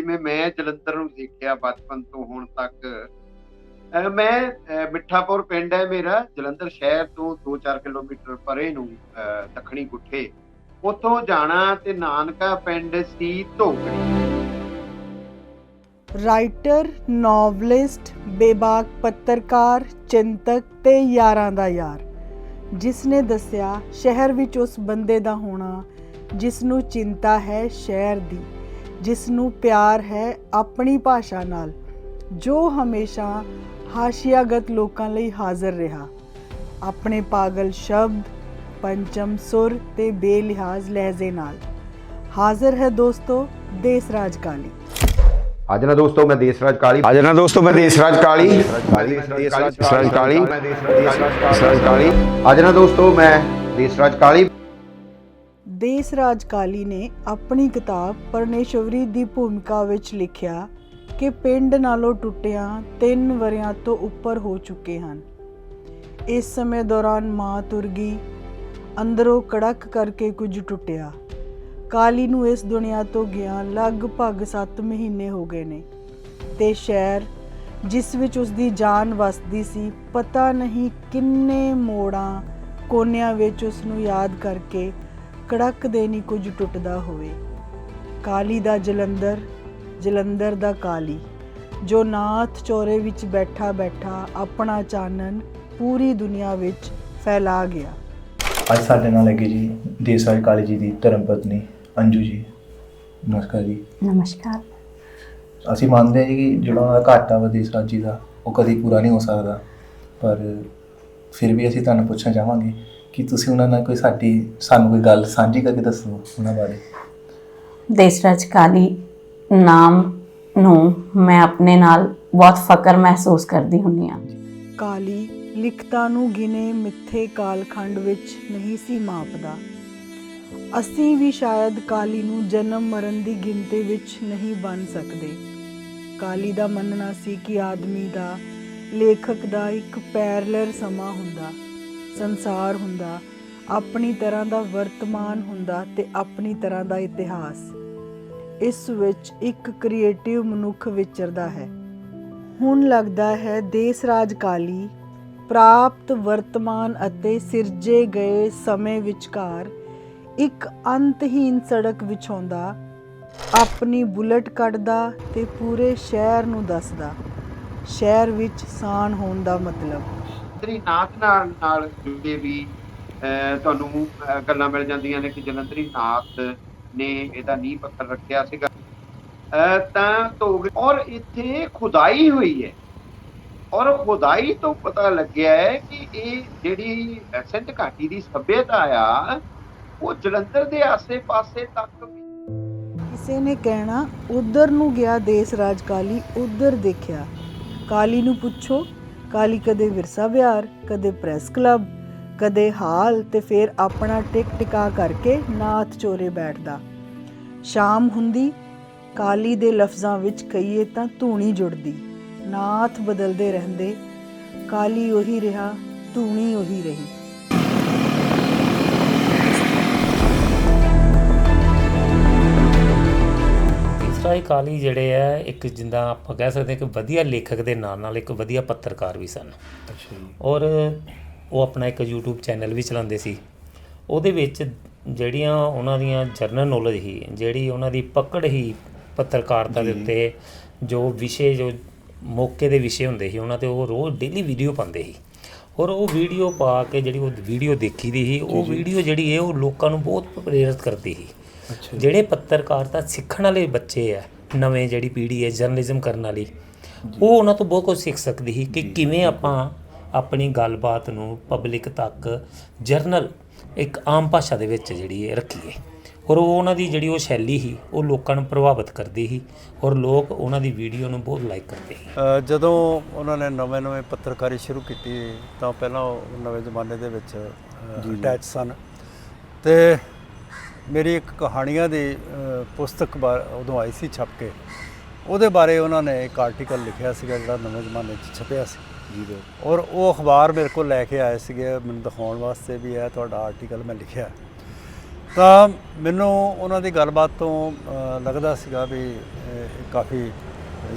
ਜਿਵੇਂ ਮੈਂ ਜਲੰਧਰ ਨੂੰ ਦੇਖਿਆ ਬਚਪਨ ਤੋਂ ਹੁਣ ਤੱਕ ਮੈਂ ਮਿੱਠਾਪੁਰ ਪਿੰਡ ਹੈ ਮੇਰਾ, ਜਲੰਧਰ ਸ਼ਹਿਰ ਤੋਂ 2-4 ਕਿਲੋਮੀਟਰ ਪਰੇ ਨੂੰ ਦੱਖਣੀ ਗੁੱਠੇ। ਉੱਥੋਂ ਜਾਣਾ ਤੇ ਨਾਨਕਾ ਪਿੰਡ ਸੀ ਧੋਗੜੀ ਰਾਈਟਰ, ਨੋਵਲਿਸਟ, ਬੇਬਾਕ ਪੱਤਰਕਾਰ, ਚਿੰਤਕ ਤੇ ਯਾਰਾਂ ਦਾ ਯਾਰ। ਜਿਸ ਨੇ ਦੱਸਿਆ, ਸ਼ਹਿਰ ਵਿੱਚ ਉਸ ਬੰਦੇ ਦਾ ਹੋਣਾ, ਜਿਸ ਨੂੰ ਚਿੰਤਾ ਹੈ ਸ਼ਹਿਰ ਦੀ। ਜਿਸ ਨੂੰ ਪਿਆਰ ਹੈ ਆਪਣੀ ਭਾਸ਼ਾ ਨਾਲ ਜੋ ਹਮੇਸ਼ਾ ਹਾਸ਼ੀਆਗਤ ਲੋਕਾਂ ਲਈ ਹਾਜ਼ਰ ਰਿਹਾ। ਆਪਣੇ ਪਾਗਲ ਸ਼ਬਦ ਪੰਚਮ ਸੁਰ ਤੇ ਬੇਲਿਹਾਜ਼ ਲਹਿਜ਼ੇ ਨਾਲ। ਹਾਜ਼ਰ ਹੈ ਦੋਸਤੋ ਦੇਸਰਾਜ ਕਾਲੀ। ਅੱਜ ਨਾ ਦੋਸਤੋ ਮੈਂ ਦੇਸਰਾਜ ਕਾਲੀ। ਅੱਜ ਨਾ ਦੋਸਤੋ ਮੈਂ ਦੇਸਰਾਜ ਕਾਲੀ। ਦੇਸਰਾਜ ਕਾਲੀ। ਦੇਸਰਾਜ ਕਾਲੀ। ਅੱਜ ਨਾ ਦੋਸਤੋ ਮੈਂ ਦੇਸਰਾਜ ਕਾਲੀ। ਦੇਸਰਾਜ ਕਾਲੀ ਨੇ ਆਪਣੀ ਕਿਤਾਬ ਪਰਨੇਸ਼ਵਰੀ ਦੀ ਭੂਮਿਕਾ ਵਿੱਚ ਲਿਖਿਆ ਕਿ ਪਿੰਡ ਨਾਲੋਂ ਟੁੱਟਿਆਂ 3 ਵਰਿਆਂ ਤੋਂ ਉੱਪਰ ਹੋ ਚੁੱਕੇ ਹਨ। ਇਸ ਸਮੇਂ ਦੌਰਾਨ ਮਾਂ ਤੁਰ ਗਈ, ਅੰਦਰੋਂ ਕੜਕ ਕਰਕੇ ਕੁਝ ਟੁੱਟਿਆ। ਕਾਲੀ ਨੂੰ ਇਸ ਦੁਨੀਆ ਤੋਂ ਗਿਆ ਲਗਭਗ 7 ਮਹੀਨੇ ਹੋ ਗਏ ਨੇ ਤੇ ਸ਼ਹਿਰ ਜਿਸ ਵਿੱਚ ਉਸ ਦੀ ਜਾਨ ਵਸਦੀ ਸੀ, ਪਤਾ ਨਹੀਂ ਕਿੰਨੇ ਮੋੜਾਂ ਕੋਨਿਆਂ ਵਿੱਚ ਉਸ ਨੂੰ ਯਾਦ ਕਰਕੇ ਕੜਕ ਦੇ ਨਹੀਂ ਕੁਝ ਟੁੱਟਦਾ ਹੋਵੇ। ਕਾਲੀ ਦਾ ਜਲੰਧਰ ਜਲੰਧਰ ਦਾ ਕਾਲੀ। ਜੋ ਨਾਥ ਚੌਰੇ ਵਿੱਚ ਬੈਠਾ ਬੈਠਾ ਆਪਣਾ ਚਾਨਣ ਪੂਰੀ ਦੁਨੀਆ ਵਿੱਚ ਫੈਲਾ ਗਿਆ। ਅੱਜ ਸਾਡੇ ਨਾਲ ਹੈਗੀ ਜੀ ਦੇਸਾਈ ਕਾਲੀ ਜੀ ਦੀ ਧਰਮ ਪਤਨੀ ਅੰਜੂ ਜੀ। ਨਮਸਕਾਰ ਜੀ। ਨਮਸਕਾਰ। ਅਸੀਂ ਮੰਨਦੇ ਹਾਂ ਜੀ ਕਿ ਜਿਹੜਾ ਉਹਨਾਂ ਦਾ ਘਾਟਾ ਵਾ ਦੇਸਰਾਜ ਜੀ ਦਾ ਉਹ ਕਦੀ ਪੂਰਾ ਨਹੀਂ ਹੋ ਸਕਦਾ। ਪਰ ਫਿਰ ਵੀ ਅਸੀਂ ਤੁਹਾਨੂੰ ਪੁੱਛਣਾ ਚਾਹਾਂਗੇ ਕਿ ਤੁਸੀਂ ਉਹਨਾਂ ਨਾਲ ਕੋਈ ਸਾਡੀ ਸਾਨੂੰ ਕੋਈ ਗੱਲ ਸਾਂਝੀ ਕਰਕੇ ਦੱਸੋ ਉਹਨਾਂ ਬਾਰੇ। ਦੇਸਰਾਜ ਕਾਲੀ ਨਾਮ ਨੂੰ ਮੈਂ ਆਪਣੇ ਨਾਲ ਬਹੁਤ ਫਕਰ ਮਹਿਸੂਸ ਕਰਦੀ ਹੁੰਦੀ ਹਾਂ। ਕਾਲੀ ਲਿਖਤਾਂ ਨੂੰ ਗਿਨੇ ਮਿੱਥੇ ਕਾਲਖੰਡ ਵਿੱਚ ਨਹੀਂ ਸੀ ਮਾਪਦਾ। ਅਸੀਂ ਵੀ ਸ਼ਾਇਦ ਕਾਲੀ ਨੂੰ ਜਨਮ ਮਰਨ ਦੀ ਗਿਣਤੀ ਵਿੱਚ ਨਹੀਂ ਬਣ ਸਕਦੇ। ਕਾਲੀ ਦਾ ਮੰਨਣਾ ਸੀ ਕਿ ਆਦਮੀ ਦਾ ਲੇਖਕ ਦਾ ਇੱਕ ਪੈਰਲਰ ਸਮਾਂ ਹੁੰਦਾ। ਸੰਸਾਰ ਹੁੰਦਾ, ਆਪਣੀ ਤਰ੍ਹਾਂ ਦਾ ਵਰਤਮਾਨ ਹੁੰਦਾ ਤੇ ਆਪਣੀ ਤਰ੍ਹਾਂ ਦਾ ਇਤਿਹਾਸ। ਇਸ ਵਿੱਚ ਇੱਕ ਕ੍ਰੀਏਟਿਵ ਮਨੁੱਖ ਵਿਚਰਦਾ ਹੈ। ਹੁਣ ਲੱਗਦਾ ਹੈ ਦੇਸ ਰਾਜ ਕਾਲੀ, ਪ੍ਰਾਪਤ ਵਰਤਮਾਨ ਅਤੇ ਸਿਰਜੇ ਗਏ ਸਮੇਂ ਵਿਚਕਾਰ ਇੱਕ ਅੰਤਹੀਨ ਸੜਕ ਵਿਛਾਉਂਦਾ, ਆਪਣੀ ਬੁਲਟ ਕੱਢਦਾ ਤੇ ਪੂਰੇ ਸ਼ਹਿਰ ਨੂੰ ਦੱਸਦਾ। ਸ਼ਹਿਰ ਵਿੱਚ ਸਾਨ ਹੋਣ ਦਾ ਮਤਲਬ ਜਲੰਧਰੀ ਨਾਥ ਨਾਲ ਨਾਲ ਜੁੜੇ ਵੀ ਤੁਹਾਨੂੰ ਗੱਲਾਂ ਮਿਲ ਜਾਂਦੀਆਂ ਨੇ ਕਿ ਜਲੰਧਰੀ ਨਾਥ ਨੇ ਇਹਦਾ ਨੀਂਹ ਪੱਥਰ ਰੱਖਿਆ ਸੀਗਾ। ਤਾਂ ਧੋਗ ਔਰ ਇੱਥੇ ਖੁਦਾਈ ਹੋਈ ਹੈ। ਔਰ ਖੁਦਾਈ ਤੋਂ ਪਤਾ ਲੱਗਿਆ ਹੈ ਕਿ ਇਹ ਜਿਹੜੀ ਸਿੰਧ ਘਾਟੀ ਦੀ ਸਭਿਅਤਾ ਆ, ਉਹ ਜਲੰਧਰ ਦੇ ਆਸੇ-ਪਾਸੇ ਤੱਕ ਕਿਸੇ ਨੇ ਕਹਿਣਾ, ਉਧਰ ਨੂੰ ਗਿਆ ਦੇਸ਼ ਰਾਜ ਕਾਲੀ, ਉਧਰ ਦੇਖਿਆ। ਕਾਲੀ ਨੂੰ ਪੁੱਛੋ ਕਾਲੀ ਕਦੇ ਵਿਰਸਾ ਵਿਹਾਰ, ਕਦੇ ਪ੍ਰੈਸ ਕਲੱਬ, ਕਦੇ ਹਾਲ ਤੇ ਫਿਰ ਆਪਣਾ ਟਿਕ ਟਿਕਾ ਕਰਕੇ ਨਾਥ ਚੋਰੇ ਬੈਠਦਾ। ਸ਼ਾਮ ਹੁੰਦੀ, ਕਾਲੀ ਦੇ ਲਫ਼ਜ਼ਾਂ ਵਿੱਚ ਕਹੀਏ ਤਾਂ ਧੂਣੀ ਜੁੜਦੀ। ਨਾਥ ਬਦਲਦੇ ਰਹਿੰਦੇ, ਕਾਲੀ ਉਹੀ ਰਿਹਾ, ਧੂਣੀ ਉਹੀ ਰਹੀ। ਹੀ ਕਾਲੀ ਜਿਹੜੇ ਆ ਇੱਕ ਜਿੰਦਾ ਆਪਾਂ ਕਹਿ ਸਕਦੇ ਹਾਂ ਕਿ ਵਧੀਆ ਲੇਖਕ ਦੇ ਨਾਲ ਨਾਲ ਇੱਕ ਵਧੀਆ ਪੱਤਰਕਾਰ ਵੀ ਸਨ। ਅੱਛਾ ਜੀ। ਔਰ ਉਹ ਆਪਣਾ ਇੱਕ YouTube ਚੈਨਲ ਵੀ ਚਲਾਉਂਦੇ ਸੀ। ਉਹਦੇ ਵਿੱਚ ਜਿਹੜੀਆਂ ਉਹਨਾਂ ਦੀਆਂ ਜਰਨਲ ਨੌਲੇਜ ਹੀ ਜਿਹੜੀ ਉਹਨਾਂ ਦੀ ਪਕੜ ਹੀ ਪੱਤਰਕਾਰਤਾ ਦੇ ਉੱਤੇ ਜੋ ਵਿਸ਼ੇ ਜੋ ਮੌਕੇ ਦੇ ਵਿਸ਼ੇ ਹੁੰਦੇ ਸੀ ਉਹਨਾਂ ਤੇ ਉਹ ਰੋਜ਼ ਡੇਲੀ ਵੀਡੀਓ ਪਾਉਂਦੇ ਸੀ। ਔਰ ਉਹ ਵੀਡੀਓ ਪਾ ਕੇ ਜਿਹੜੀ ਉਹ ਵੀਡੀਓ ਦੇਖੀ ਦੀ ਸੀ ਉਹ ਵੀਡੀਓ ਜਿਹੜੀ ਹੈ ਉਹ ਲੋਕਾਂ ਨੂੰ ਬਹੁਤ ਪ੍ਰੇਰਿਤ ਕਰਦੀ ਸੀ। ਜਿਹੜੇ ਪੱਤਰਕਾਰਤਾ ਸਿੱਖਣ ਵਾਲੇ ਬੱਚੇ ਆ ਨਵੇਂ ਜਿਹੜੀ ਪੀੜ੍ਹੀ ਹੈ ਜਰਨਲਿਜ਼ਮ ਕਰਨ ਵਾਲੀ ਉਹ ਉਹਨਾਂ ਤੋਂ ਬਹੁਤ ਕੁਝ ਸਿੱਖ ਸਕਦੀ ਸੀ ਕਿ ਕਿਵੇਂ ਆਪਾਂ ਆਪਣੀ ਗੱਲਬਾਤ ਨੂੰ ਪਬਲਿਕ ਤੱਕ ਜਰਨਲ ਇੱਕ ਆਮ ਭਾਸ਼ਾ ਦੇ ਵਿੱਚ ਜਿਹੜੀ ਹੈ ਰੱਖੀਏ। ਔਰ ਉਹ ਉਹਨਾਂ ਦੀ ਜਿਹੜੀ ਉਹ ਸ਼ੈਲੀ ਸੀ ਉਹ ਲੋਕਾਂ ਨੂੰ ਪ੍ਰਭਾਵਿਤ ਕਰਦੀ ਸੀ ਔਰ ਲੋਕ ਉਹਨਾਂ ਦੀ ਵੀਡੀਓ ਨੂੰ ਬਹੁਤ ਲਾਈਕ ਕਰਦੇ ਸੀ। ਜਦੋਂ ਉਹਨਾਂ ਨੇ ਨਵੇਂ-ਨਵੇਂ ਪੱਤਰਕਾਰੀ ਸ਼ੁਰੂ ਕੀਤੀ ਤਾਂ ਪਹਿਲਾਂ ਉਹ ਨਵੇਂ ਜ਼ਮਾਨੇ ਦੇ ਵਿੱਚ ਅਟੈਚ ਸਨ। ਤੇ ਮੇਰੀ ਇੱਕ ਕਹਾਣੀਆਂ ਦੀ ਪੁਸਤਕ ਉਦੋਂ ਆਈ ਸੀ ਛਪ ਕੇ। ਉਹਦੇ ਬਾਰੇ ਉਹਨਾਂ ਨੇ ਇੱਕ ਆਰਟੀਕਲ ਲਿਖਿਆ ਸੀਗਾ ਜਿਹੜਾ ਨਵੇਂ ਜ਼ਮਾਨੇ 'ਚ ਛਪਿਆ ਸੀ। ਜੀ ਔਰ ਉਹ ਅਖਬਾਰ ਮੇਰੇ ਕੋਲ ਲੈ ਕੇ ਆਏ ਸੀਗੇ ਮੈਨੂੰ ਦਿਖਾਉਣ ਵਾਸਤੇ ਵੀ ਇਹ ਤੁਹਾਡਾ ਆਰਟੀਕਲ ਮੈਂ ਲਿਖਿਆ। ਤਾਂ ਮੈਨੂੰ ਉਹਨਾਂ ਦੀ ਗੱਲਬਾਤ ਤੋਂ ਲੱਗਦਾ ਸੀਗਾ ਵੀ ਕਾਫੀ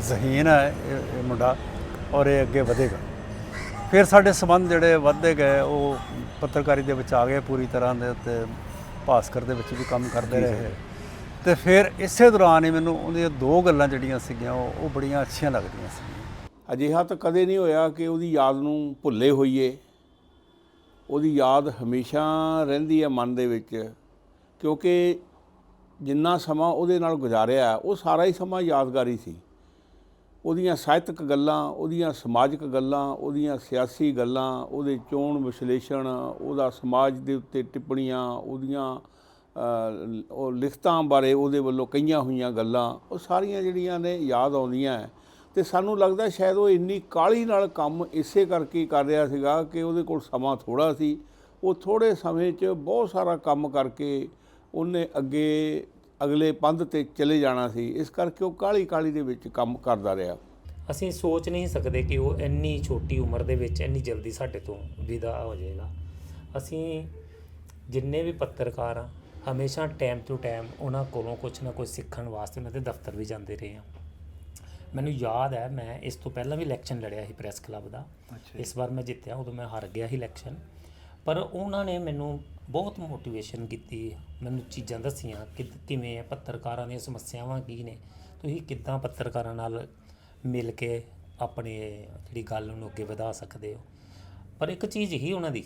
ਜ਼ਹੀਨ ਹੈ ਇਹ ਇਹ ਮੁੰਡਾ ਔਰ ਇਹ ਅੱਗੇ ਵਧੇਗਾ। ਫਿਰ ਸਾਡੇ ਸੰਬੰਧ ਜਿਹੜੇ ਵੱਧਦੇ ਗਏ ਉਹ ਪੱਤਰਕਾਰੀ ਦੇ ਵਿੱਚ ਆ ਗਏ ਪੂਰੀ ਤਰ੍ਹਾਂ ਦੇ ਉੱਤੇ। ਭਾਸਕਰ ਦੇ ਵਿੱਚ ਵੀ ਕੰਮ ਕਰਦੇ ਰਹੇ। ਤੇ ਫਿਰ ਇਸੇ ਦੌਰਾਨ ਹੀ ਮੈਨੂੰ ਉਹਦੀਆਂ ਦੋ ਗੱਲਾਂ ਜਿਹੜੀਆਂ ਸੀਗੀਆਂ ਉਹ ਉਹ ਬੜੀਆਂ ਅੱਛੀਆਂ ਲੱਗਦੀਆਂ ਸੀ ਅਜਿਹਾ ਤਾਂ ਕਦੇ ਨਹੀਂ ਹੋਇਆ ਕਿ ਉਹਦੀ ਯਾਦ ਨੂੰ ਭੁੱਲੇ ਹੋਈਏ। ਉਹਦੀ ਯਾਦ ਹਮੇਸ਼ਾ ਰਹਿੰਦੀ ਹੈ ਮਨ ਦੇ ਵਿੱਚ ਕਿਉਂਕਿ ਜਿੰਨਾ ਸਮਾਂ ਉਹਦੇ ਨਾਲ ਗੁਜ਼ਾਰਿਆ ਉਹ ਸਾਰਾ ਹੀ ਸਮਾਂ ਯਾਦਗਾਰੀ ਸੀ। ਉਹਦੀਆਂ ਸਾਹਿਤਕ ਗੱਲਾਂ, ਉਹਦੀਆਂ ਸਮਾਜਿਕ ਗੱਲਾਂ, ਉਹਦੀਆਂ ਸਿਆਸੀ ਗੱਲਾਂ, ਉਹਦੇ ਚੋਣ ਵਿਸ਼ਲੇਸ਼ਣ, ਉਹਦਾ ਸਮਾਜ ਦੇ ਉੱਤੇ ਟਿੱਪਣੀਆਂ, ਉਹਦੀਆਂ ਉਹ ਲਿਖਤਾਂ ਬਾਰੇ ਉਹਦੇ ਵੱਲੋਂ ਕਹੀਆਂ ਹੋਈਆਂ ਗੱਲਾਂ, ਉਹ ਸਾਰੀਆਂ ਜਿਹੜੀਆਂ ਨੇ ਯਾਦ ਆਉਂਦੀਆਂ ਹੈ ਤੇ ਸਾਨੂੰ ਲੱਗਦਾ ਸ਼ਾਇਦ ਉਹ ਇੰਨੀ ਕਾਹਲੀ ਨਾਲ ਕੰਮ ਇਸੇ ਕਰਕੇ ਕਰ ਰਿਹਾ ਸੀਗਾ ਕਿ ਉਹਦੇ ਕੋਲ ਸਮਾਂ ਥੋੜਾ ਸੀ। ਉਹ ਥੋੜੇ ਸਮੇਂ 'ਚ ਬਹੁਤ ਸਾਰਾ ਕੰਮ ਕਰਕੇ ਉਹਨੇ ਅੱਗੇ ਅਗਲੇ ਪੰਧ ਤੇ ਚਲੇ ਜਾਣਾ ਸੀ ਇਸ ਕਰਕੇ ਉਹ ਕਾਹਲੀ ਕਾਹਲੀ ਦੇ ਵਿੱਚ ਕੰਮ ਕਰਦਾ ਰਿਹਾ। ਅਸੀਂ ਸੋਚ ਨਹੀਂ ਸਕਦੇ ਕਿ ਉਹ ਇੰਨੀ ਛੋਟੀ ਉਮਰ ਦੇ ਵਿੱਚ ਇੰਨੀ ਜਲਦੀ ਸਾਡੇ ਤੋਂ ਵਿਦਾ ਹੋ ਜਾਏਗਾ। ਅਸੀਂ ਜਿੰਨੇ ਵੀ ਪੱਤਰਕਾਰ ਆ ਹਮੇਸ਼ਾ ਟਾਈਮ ਟੂ ਟਾਈਮ ਉਹਨਾਂ ਕੋਲੋਂ ਕੁਝ ਨਾ ਕੁਝ ਸਿੱਖਣ ਵਾਸਤੇ ਉਹਨਾਂ ਦੇ ਦਫ਼ਤਰ ਵੀ ਜਾਂਦੇ ਰਹੇ ਆ ਮੈਨੂੰ ਯਾਦ ਹੈ ਮੈਂ ਇਸ ਤੋਂ ਪਹਿਲਾਂ ਵੀ ਇਲੈਕਸ਼ਨ ਲੜਿਆ ਸੀ ਪ੍ਰੈਸ ਕਲੱਬ ਦਾ। ਇਸ ਵਾਰ ਮੈਂ ਜਿੱਤਿਆ ਉਦੋਂ ਮੈਂ ਹਾਰ ਗਿਆ ਸੀ ਇਲੈਕਸ਼ਨ। ਪਰ ਉਹਨਾਂ ਨੇ ਮੈਨੂੰ ਬਹੁਤ ਮੋਟੀਵੇਸ਼ਨ ਕੀਤੀ, ਮੈਨੂੰ ਚੀਜ਼ਾਂ ਦੱਸੀਆਂ ਕਿ ਕਿਵੇਂ ਹੈ ਪੱਤਰਕਾਰਾਂ ਦੀਆਂ ਸਮੱਸਿਆਵਾਂ ਕੀ ਨੇ। ਤੁਸੀਂ ਕਿੱਦਾਂ ਪੱਤਰਕਾਰਾਂ ਨਾਲ ਮਿਲ ਕੇ ਆਪਣੇ ਜਿਹੜੀ ਗੱਲ ਨੂੰ ਅੱਗੇ ਵਧਾ ਸਕਦੇ ਹੋ? ਪਰ ਇੱਕ ਚੀਜ਼ ਹੀ ਉਹਨਾਂ ਦੀ,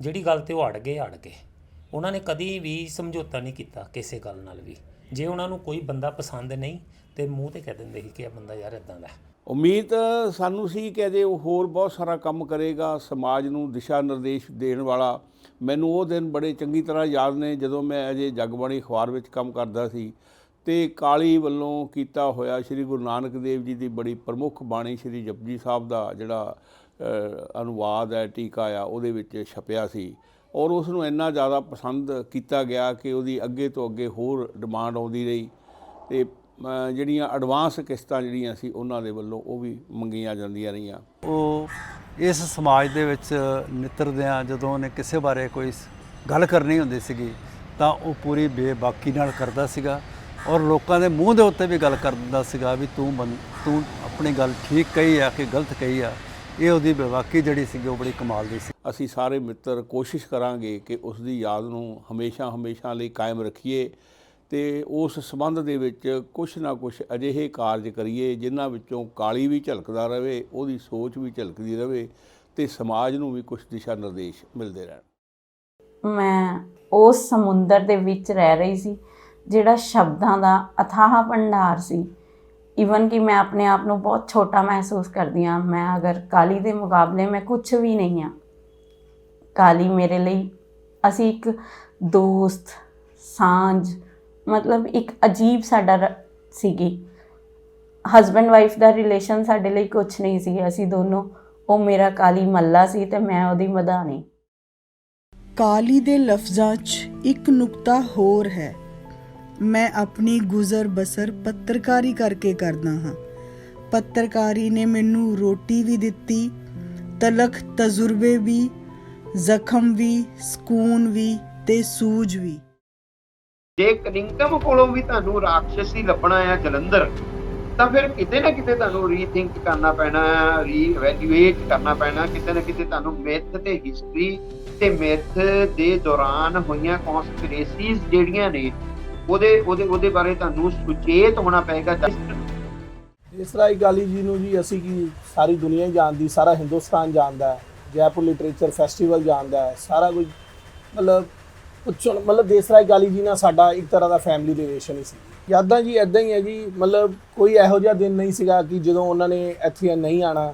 ਜਿਹੜੀ ਗੱਲ ਤੇ ਉਹ ਅੜ ਗਏ ਅੜ ਗਏ। ਉਹਨਾਂ ਨੇ ਕਦੀ ਵੀ ਸਮਝੌਤਾ ਨਹੀਂ ਕੀਤਾ ਕਿਸੇ ਗੱਲ ਨਾਲ ਵੀ। ਜੇ ਉਹਨਾਂ ਨੂੰ ਕੋਈ ਬੰਦਾ ਪਸੰਦ ਨਹੀਂ, ਤੇ ਮੂੰਹ ਤੇ ਕਹਿ ਦਿੰਦੇ ਸੀ ਕਿ ਇਹ ਬੰਦਾ ਯਾਰ ਇਦਾਂ ਦਾ ਉਮੀਦ ਸਾਨੂੰ ਸੀ ਕਿ ਅਜੇ ਉਹ ਹੋਰ ਬਹੁਤ ਸਾਰਾ ਕੰਮ ਕਰੇਗਾ, ਸਮਾਜ ਨੂੰ ਦਿਸ਼ਾ ਨਿਰਦੇਸ਼ ਦੇਣ ਵਾਲਾ। ਮੈਨੂੰ ਉਹ ਦਿਨ ਬੜੇ ਚੰਗੀ ਤਰ੍ਹਾਂ ਯਾਦ ਨੇ ਜਦੋਂ ਮੈਂ ਅਜੇ ਜਗਬਾਣੀ ਅਖਬਾਰ ਵਿੱਚ ਕੰਮ ਕਰਦਾ ਸੀ ਤੇ ਕਾਲੀ ਵੱਲੋਂ ਕੀਤਾ ਹੋਇਆ ਸ੍ਰੀ ਗੁਰੂ ਨਾਨਕ ਦੇਵ ਜੀ ਦੀ ਬੜੀ ਪ੍ਰਮੁੱਖ ਬਾਣੀ ਸ੍ਰੀ ਜਪਜੀ ਸਾਹਿਬ ਦਾ ਜਿਹੜਾ ਅਨੁਵਾਦ ਹੈ, ਟੀਕਾ ਆ, ਉਹਦੇ ਵਿੱਚ ਛਪਿਆ ਸੀ। ਔਰ ਉਸ ਨੂੰ ਇੰਨਾ ਜ਼ਿਆਦਾ ਪਸੰਦ ਕੀਤਾ ਗਿਆ ਕਿ ਉਹਦੀ ਅੱਗੇ ਤੋਂ ਅੱਗੇ ਹੋਰ ਡਿਮਾਂਡ ਆਉਂਦੀ ਰਹੀ ਤੇ ਜਿਹੜੀਆਂ ਐਡਵਾਂਸ ਕਿਸ਼ਤਾਂ ਜਿਹੜੀਆਂ ਸੀ ਉਹਨਾਂ ਦੇ ਵੱਲੋਂ ਉਹ ਵੀ ਮੰਗੀਆਂ ਜਾਂਦੀਆਂ ਰਹੀਆਂ। ਉਹ ਇਸ ਸਮਾਜ ਦੇ ਵਿੱਚ ਨਿਤਰਦਿਆਂ ਜਦੋਂ ਉਹਨੇ ਕਿਸੇ ਬਾਰੇ ਕੋਈ ਸ- ਗੱਲ ਕਰਨੀ ਹੁੰਦੀ ਸੀਗੀ ਤਾਂ ਉਹ ਪੂਰੀ ਬੇਬਾਕੀ ਨਾਲ ਕਰਦਾ ਸੀਗਾ ਔਰ ਲੋਕਾਂ ਦੇ ਮੂੰਹ ਦੇ ਉੱਤੇ ਵੀ ਗੱਲ ਕਰਦਾ ਸੀਗਾ ਵੀ ਤੂੰ ਤੂੰ ਆਪਣੀ ਗੱਲ ਠੀਕ ਕਹੀ ਆ ਕਿ ਗਲਤ ਕਹੀ ਆ ਇਹ ਉਹਦੀ ਬੇਬਾਕੀ ਜਿਹੜੀ ਸੀਗੀ ਉਹ ਬੜੀ ਕਮਾਲ ਦੀ ਸੀ। ਅਸੀਂ ਸਾਰੇ ਮਿੱਤਰ ਕੋਸ਼ਿਸ਼ ਕਰਾਂਗੇ ਕਿ ਉਸ ਦੀ ਯਾਦ ਨੂੰ ਹਮੇਸ਼ਾ ਹਮੇਸ਼ਾ ਲਈ ਕਾਇਮ ਰੱਖੀਏ। ਤੇ ਉਸ ਸੰਬੰਧ ਦੇ ਵਿੱਚ ਕੁਛ ਨਾ ਕੁਛ ਅਜਿਹੇ ਕਾਰਜ ਕਰੀਏ, ਜਿਨ੍ਹਾਂ ਵਿੱਚੋਂ ਕਾਲੀ ਵੀ ਝਲਕਦਾ ਰਹੇ ਉਹਦੀ ਸੋਚ ਵੀ ਝਲਕਦੀ ਰਹੇ ਤੇ ਸਮਾਜ ਨੂੰ ਵੀ ਕੁਝ ਦਿਸ਼ਾ ਨਿਰਦੇਸ਼ ਮਿਲਦੇ ਰਹਿਣ। ਮੈਂ ਉਸ ਸਮੁੰਦਰ ਦੇ ਵਿੱਚ ਰਹਿ ਰਹੀ ਸੀ, ਜਿਹੜਾ ਸ਼ਬਦਾਂ ਦਾ ਅਥਾਹ ਭੰਡਾਰ ਸੀ। ਇਵਨ ਕਿ ਮੈਂ ਆਪਣੇ ਆਪ ਨੂੰ ਬਹੁਤ ਛੋਟਾ ਮਹਿਸੂਸ ਕਰਦੀ ਹਾਂ, ਮੈਂ ਅਗਰ ਕਾਲੀ ਦੇ ਮੁਕਾਬਲੇ ਮੈਂ ਕੁਝ ਵੀ ਨਹੀਂ ਹਾਂ। ਕਾਲੀ ਮੇਰੇ ਲਈ ਅਸੀਂ ਇੱਕ ਦੋਸਤ, ਸਾਂਝ ਮਤਲਬ ਇੱਕ ਅਜੀਬ ਸਾਡਾ ਰ- ਸੀਗੀ। ਹਸਬੈਂਡ ਵਾਈਫ ਦਾ ਰਿਲੇਸ਼ਨ ਸਾਡੇ ਲਈ ਕੁਝ ਨਹੀਂ ਸੀ। ਅਸੀਂ ਦੋਨੋਂ, ਉਹ ਮੇਰਾ ਕਾਲੀ ਮੱਲਾ ਸੀ ਤੇ ਮੈਂ ਉਹਦੀ ਮਧਾਣੀ। ਕਾਲੀ ਦੇ ਲਫ਼ਜ਼ਾਂ 'ਚ ਇੱਕ ਨੁਕਤਾ ਹੋਰ ਹੈ। ਮੈਂ ਆਪਣੀ ਗੁਜ਼ਰ ਬਸਰ ਪੱਤਰਕਾਰੀ ਕਰਕੇ ਕਰਦਾ ਹਾਂ। ਪੱਤਰਕਾਰੀ ਨੇ ਮੈਨੂੰ ਰੋਟੀ ਵੀ ਦਿੱਤੀ, ਤਲਖ ਤਜਰਬੇ ਵੀ, ਜ਼ਖਮ ਵੀ, ਸਕੂਨ ਵੀ ਤੇ ਸੂਝ ਵੀ। ਜੇ ਕਨਿੰਗਮ ਕੋਲੋਂ ਵੀ ਤੁਹਾਨੂੰ ਰਾਖਸ਼ਸੀ ਲੱਭਣਾ ਆ ਜਲੰਧਰ, ਤਾਂ ਫਿਰ ਕਿਤੇ ਨਾ ਕਿਤੇ ਤੁਹਾਨੂੰ ਰੀਥਿੰਕ ਕਰਨਾ ਪੈਣਾ ਰੀਇਵੈਲੂਏਟ ਕਰਨਾ ਪੈਣਾ, ਕਿਤੇ ਨਾ ਕਿਤੇ ਤੁਹਾਨੂੰ ਮਿਥ ਤੇ ਹਿਸਟਰੀ ਤੇ ਮਿਥ ਦੇ ਦੌਰਾਨ ਹੋਈਆਂ ਕਨਸਪੀਰੇਸੀਜ਼ ਜਿਹੜੀਆਂ ਨੇ, ਉਹਦੇ ਉਹਦੇ ਉਹਦੇ ਬਾਰੇ ਤੁਹਾਨੂੰ ਸੁਚੇਤ ਹੋਣਾ ਪਏਗਾ। ਇਸ ਰਾਈ ਗਾਲੀ ਜੀ ਨੂੰ ਜੀ, ਅਸੀਂ ਕੀ ਸਾਰੀ ਦੁਨੀਆ ਹੀ ਜਾਣਦੀ, ਸਾਰਾ ਹਿੰਦੁਸਤਾਨ ਜਾਣਦਾ, ਜੈਪੁਰ ਲਿਟਰੇਚਰ ਫੈਸਟੀਵਲ ਜਾਣਦਾ, ਸਾਰਾ ਕੁਝ, ਮਤਲਬ ਪੁੱਛਣ ਮਤਲਬ ਦੇਸਰਾਏ ਗਾਲੀ ਜੀ ਨਾਲ ਸਾਡਾ ਇੱਕ ਤਰ੍ਹਾਂ ਦਾ ਫੈਮਿਲੀ ਰਿਲੇਸ਼ਨ ਹੀ ਸੀ। ਯਾਦਾਂ ਜੀ ਐਦਾਂ ਹੀ ਹੈ ਜੀ, ਮਤਲਬ ਕੋਈ ਇਹੋ ਜਿਹਾ ਦਿਨ ਨਹੀਂ ਸੀਗਾ ਕਿ ਜਦੋਂ ਉਹਨਾਂ ਨੇ ਇੱਥੇ ਨਹੀਂ ਆਣਾ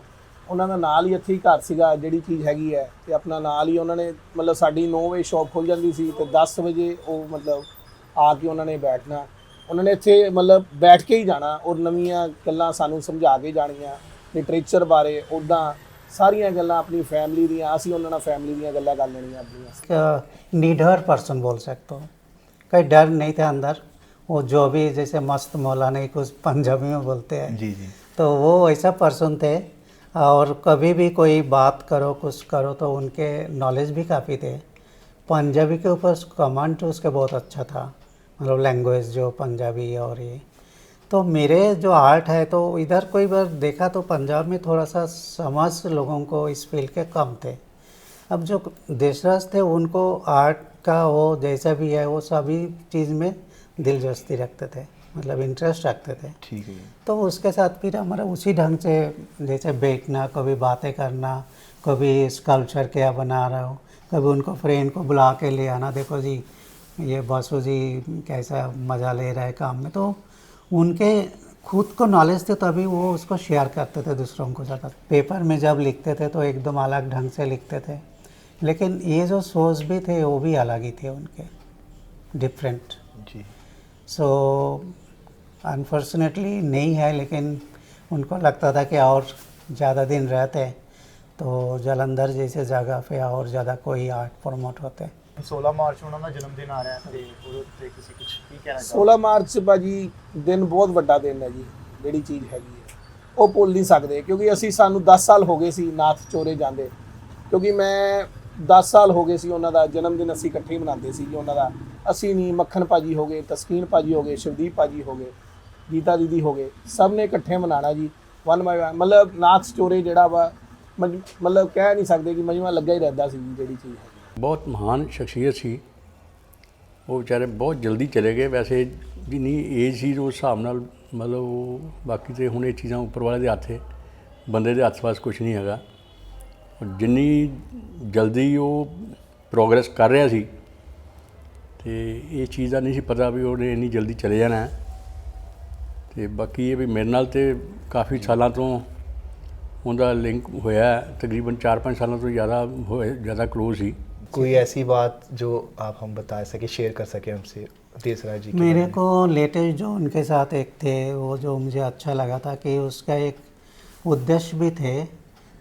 ਉਹਨਾਂ ਦਾ ਨਾਲ ਹੀ ਇੱਥੇ ਹੀ ਘਰ ਸੀਗਾ, ਜਿਹੜੀ ਚੀਜ਼ ਹੈਗੀ ਹੈ, ਤੇ ਆਪਣਾ ਨਾਲ ਹੀ ਉਹਨਾਂ ਨੇ, ਮਤਲਬ ਸਾਡੀ 9 ਵਜੇ ਸ਼ਾਪ ਖੁੱਲ ਜਾਂਦੀ ਸੀ ਤੇ 10 ਵਜੇ ਉਹ ਮਤਲਬ ਆ ਕੇ ਉਹਨਾਂ ਨੇ ਬੈਠਣਾ। ਉਹਨਾਂ ਨੇ ਇੱਥੇ ਮਤਲਬ ਬੈਠ ਕੇ ਹੀ ਜਾਣਾ, ਔਰ ਨਵੀਆਂ ਗੱਲਾਂ ਸਾਨੂੰ ਸਮਝਾ ਕੇ ਜਾਣੀਆਂ ਲਿਟਰੇਚਰ ਬਾਰੇ ਉੱਦਾਂ ਸਾਰੀਆਂ ਗੱਲਾਂ ਆਪਣੀ ਫੈਮਿਲੀ ਦੀਆਂ ਅਸੀਂ ਉਹਨਾਂ ਨਾਲ ਫੈਮਿਲੀ ਦੀਆਂ ਗੱਲਾਂ ਕਰ ਲੈਣੀਆਂ ਆਪਣੀਆਂ निडर पर्सन बोल सकते हो कोई डर नहीं था अंदर वो जो भी जैसे मस्त मौलाना ही कुछ पंजाबी में बोलते हैं ਜੀ ਜੀ तो वो ऐसा पर्सन थे और कभी भी कोई बात करो कुछ करो तो उनके नॉलेज भी काफ़ी थे पंजाबी के ऊपर कमांड तो उसका बहुत अच्छा था मतलब लैंग्वेज जो पंजाबी और ये तो मेरे जो आर्ट है तो इधर कोई बार देखा तो पंजाब में थोड़ा सा समझ लोगों को इस फ़ील्ड के कम थे। अब जो देशराज थे उनको आर्ट का वो जैसा भी है वो सभी चीज़ में दिलचस्पी रखते थे मतलब इंटरेस्ट रखते थे। ठीक है। तो उसके साथ फिर हमारा उसी ढंग से जैसे बैठना कभी बातें करना कभी स्कल्पचर क्या बना रहे हो कभी उनको फ्रेंड को बुला के ले आना देखो जी ये बसु जी कैसा मज़ा ले रहा है काम में तो उनके खुद को नॉलेज थे तभी वो उसको शेयर करते थे दूसरों को ज़्यादा पेपर में जब लिखते थे तो एकदम अलग ढंग से लिखते थे। लेकिन ये जो सोच भी थे वो भी अलग ही थे उनके। डिफरेंट जी। सो अनफॉर्चुनेटली नहीं है लेकिन उनको लगता था कि और ज़्यादा दिन रहते तो जलंधर जैसे जगह पे और ज़्यादा कोई आर्ट प्रमोट होते। 16 ਮਾਰਚ ਉਹਨਾਂ ਦਾ ਜਨਮ ਦਿਨ ਆ ਰਿਹਾ ਹੈ ਤੇ ਉਹਦੇ ਉੱਤੇ ਤੁਸੀਂ ਕੁਝ ਕੀ ਕਹਿਣਾ 16 ਮਾਰਚ ਭਾਜੀ ਦਿਨ ਬਹੁਤ ਵੱਡਾ ਦਿਨ ਹੈ ਜੀ, ਜਿਹੜੀ ਚੀਜ਼ ਹੈਗੀ ਹੈ। ਉਹ ਭੁੱਲ ਨਹੀਂ ਸਕਦੇ ਕਿਉਂਕਿ ਅਸੀਂ ਸਾਨੂੰ 10 ਸਾਲ ਹੋ ਗਏ ਸੀ ਨਾਥ ਚੋਰੇ ਜਾਂਦੇ। ਕਿਉਂਕਿ ਮੈਂ 10 ਸਾਲ ਹੋ ਗਏ ਸੀ ਉਹਨਾਂ ਦਾ ਜਨਮ ਦਿਨ ਅਸੀਂ ਇਕੱਠੇ ਮਨਾਉਂਦੇ ਸੀ ਜੀ ਉਹਨਾਂ ਦਾ। ਅਸੀਂ ਨਹੀਂ, ਮੱਖਣ ਭਾਜੀ ਹੋ ਗਏ, ਤਸਕੀਨ ਭਾਜੀ ਹੋ ਗਏ, ਸ਼ਿਵਦੀਪ ਭਾਜੀ ਹੋ ਗਏ, ਗੀਤਾ ਦੀਦੀ ਹੋ ਗਏ, ਸਭ ਨੇ ਇਕੱਠੇ ਮਨਾਣਾ ਜੀ। ਵਨ ਬਾਈ ਵਨ, ਮਤਲਬ ਨਾਥ ਚੋਰੇ ਜਿਹੜਾ ਵਾ ਮਤਲਬ ਕਹਿ ਨਹੀਂ ਸਕਦੇ ਕਿ ਮਜਮਾ ਲੱਗਾ ਹੀ ਰਹਿੰਦਾ ਸੀ ਜੀ ਜਿਹੜੀ ਚੀਜ਼ ਹੈ ਬਹੁਤ ਮਹਾਨ ਸ਼ਖਸੀਅਤ ਸੀ। ਉਹ ਵਿਚਾਰੇ ਬਹੁਤ ਜਲਦੀ ਚਲੇ ਗਏ। ਵੈਸੇ ਜਿੰਨੀ ਏਜ ਸੀ, ਉਸ ਹਿਸਾਬ ਨਾਲ ਮਤਲਬ ਉਹ ਬਾਕੀ ਤੇ ਹੁਣ ਇਹ ਚੀਜ਼ਾਂ ਉੱਪਰ ਵਾਲੇ ਦੇ ਹੱਥੇ, ਬੰਦੇ ਦੇ ਹੱਥ ਪਾਸ ਕੁਝ ਨਹੀਂ ਹੈਗਾ। ਜਿੰਨੀ ਜਲਦੀ ਉਹ ਪ੍ਰੋਗਰੈਸ ਕਰ ਰਿਹਾ ਸੀ, ਤੇ ਇਹ ਚੀਜ਼ ਦਾ ਨਹੀਂ ਸੀ ਪਤਾ ਵੀ ਉਹਨੇ ਇੰਨੀ ਜਲਦੀ ਚਲੇ ਜਾਣਾ ਹੈ। ਤੇ ਬਾਕੀ ਇਹ ਵੀ ਮੇਰੇ ਨਾਲ ਤੇ ਕਾਫੀ ਸਾਲਾਂ ਤੋਂ ਉਹਦਾ ਲਿੰਕ ਹੋਇਆ ਤਕਰੀਬਨ 4-5 ਸਾਲਾਂ ਤੋਂ ਜ਼ਿਆਦਾ ਹੋਏ, ਜ਼ਿਆਦਾ ਕਲੋਜ਼ ਸੀ। कोई ऐसी बात जो आप हम बता सके शेयर कर सके हमसे देसराज जी के मेरे बारे में? को लेटेस्ट जो उनके साथ एक थे वो जो मुझे अच्छा लगा था कि उसका एक उद्देश्य भी थे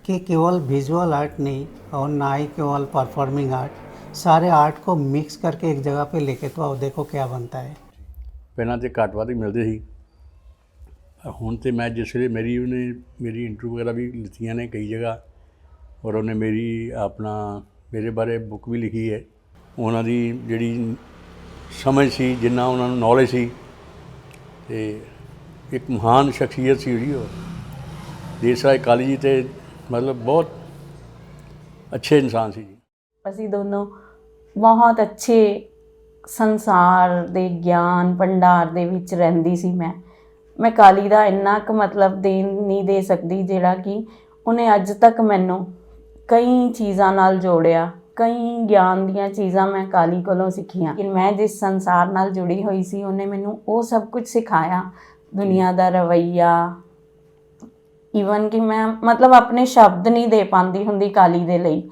कि केवल विजुअल आर्ट नहीं और ना ही केवल परफॉर्मिंग आर्ट सारे आर्ट को मिक्स करके एक जगह पे लेके तो अब देखो क्या बनता है ਪਹਿਲਾਂ ਤੇ ਘੱਟ ਵੱਧ ਹੀ ਮਿਲਦੇ ਸੀ ਪਰ ਹੁਣ ਤੇ ਮੈਂ ਜਿਸ ਵੇਲੇ ਮੇਰੀ ਉਹਨੇ ਮੇਰੀ ਇੰਟਰਵਿਊ ਵਗੈਰਾ ਵੀ ਲਿੱਤੀਆਂ ਨੇ ਕਈ ਜਗ੍ਹਾ ਔਰ ਉਹਨੇ ਮੇਰੀ ਆਪਣਾ ਮੇਰੇ ਬਾਰੇ ਬੁੱਕ ਵੀ ਲਿਖੀ ਹੈ। ਉਹਨਾਂ ਦੀ ਜਿਹੜੀ ਸਮਝ ਸੀ, ਜਿੰਨਾ ਉਹਨਾਂ ਨੂੰ ਨੌਲੇਜ ਸੀ, ਤੇ ਇੱਕ ਮਹਾਨ ਸ਼ਖਸੀਅਤ ਸੀ ਜੀ ਉਹ। ਦੇਸਾਈ ਕਾਲੀ ਜੀ ਤੇ ਮਤਲਬ ਬਹੁਤ ਅੱਛੇ ਇਨਸਾਨ ਸੀ ਜੀ। ਅਸੀਂ ਦੋਨੋਂ ਬਹੁਤ ਅੱਛੇ ਸੰਸਾਰ ਦੇ ਗਿਆਨ ਭੰਡਾਰ ਦੇ ਵਿੱਚ ਰਹਿੰਦੀ ਸੀ ਮੈਂ। ਮੈਂ ਕਾਲੀ ਦਾ ਇੰਨਾ ਕੁ ਮਤਲਬ ਦੇਣ ਨਹੀਂ ਦੇ ਸਕਦੀ, ਜਿਹੜਾ ਕਿ ਉਹਨੇ ਅੱਜ ਤੱਕ ਮੈਨੂੰ ਕਈ ਚੀਜ਼ਾਂ ਨਾਲ ਜੋੜਿਆ, ਕਈ ਗਿਆਨ ਦੀਆਂ ਚੀਜ਼ਾਂ ਮੈਂ ਕਾਲੀ ਕੋਲੋਂ ਸਿੱਖੀਆਂ। ਕਿ ਮੈਂ ਜਿਸ ਸੰਸਾਰ ਨਾਲ ਜੁੜੀ ਹੋਈ ਸੀ, ਉਹਨੇ ਮੈਨੂੰ ਉਹ ਸਭ ਕੁਝ ਸਿਖਾਇਆ। ਦੁਨੀਆ ਦਾ ਰਵਈਆ ਈਵਨ ਕਿ ਮੈਂ ਮਤਲਬ ਆਪਣੇ ਸ਼ਬਦ ਨਹੀਂ ਦੇ ਪਾਉਂਦੀ ਹੁੰਦੀ ਕਾਲੀ ਦੇ ਲਈ।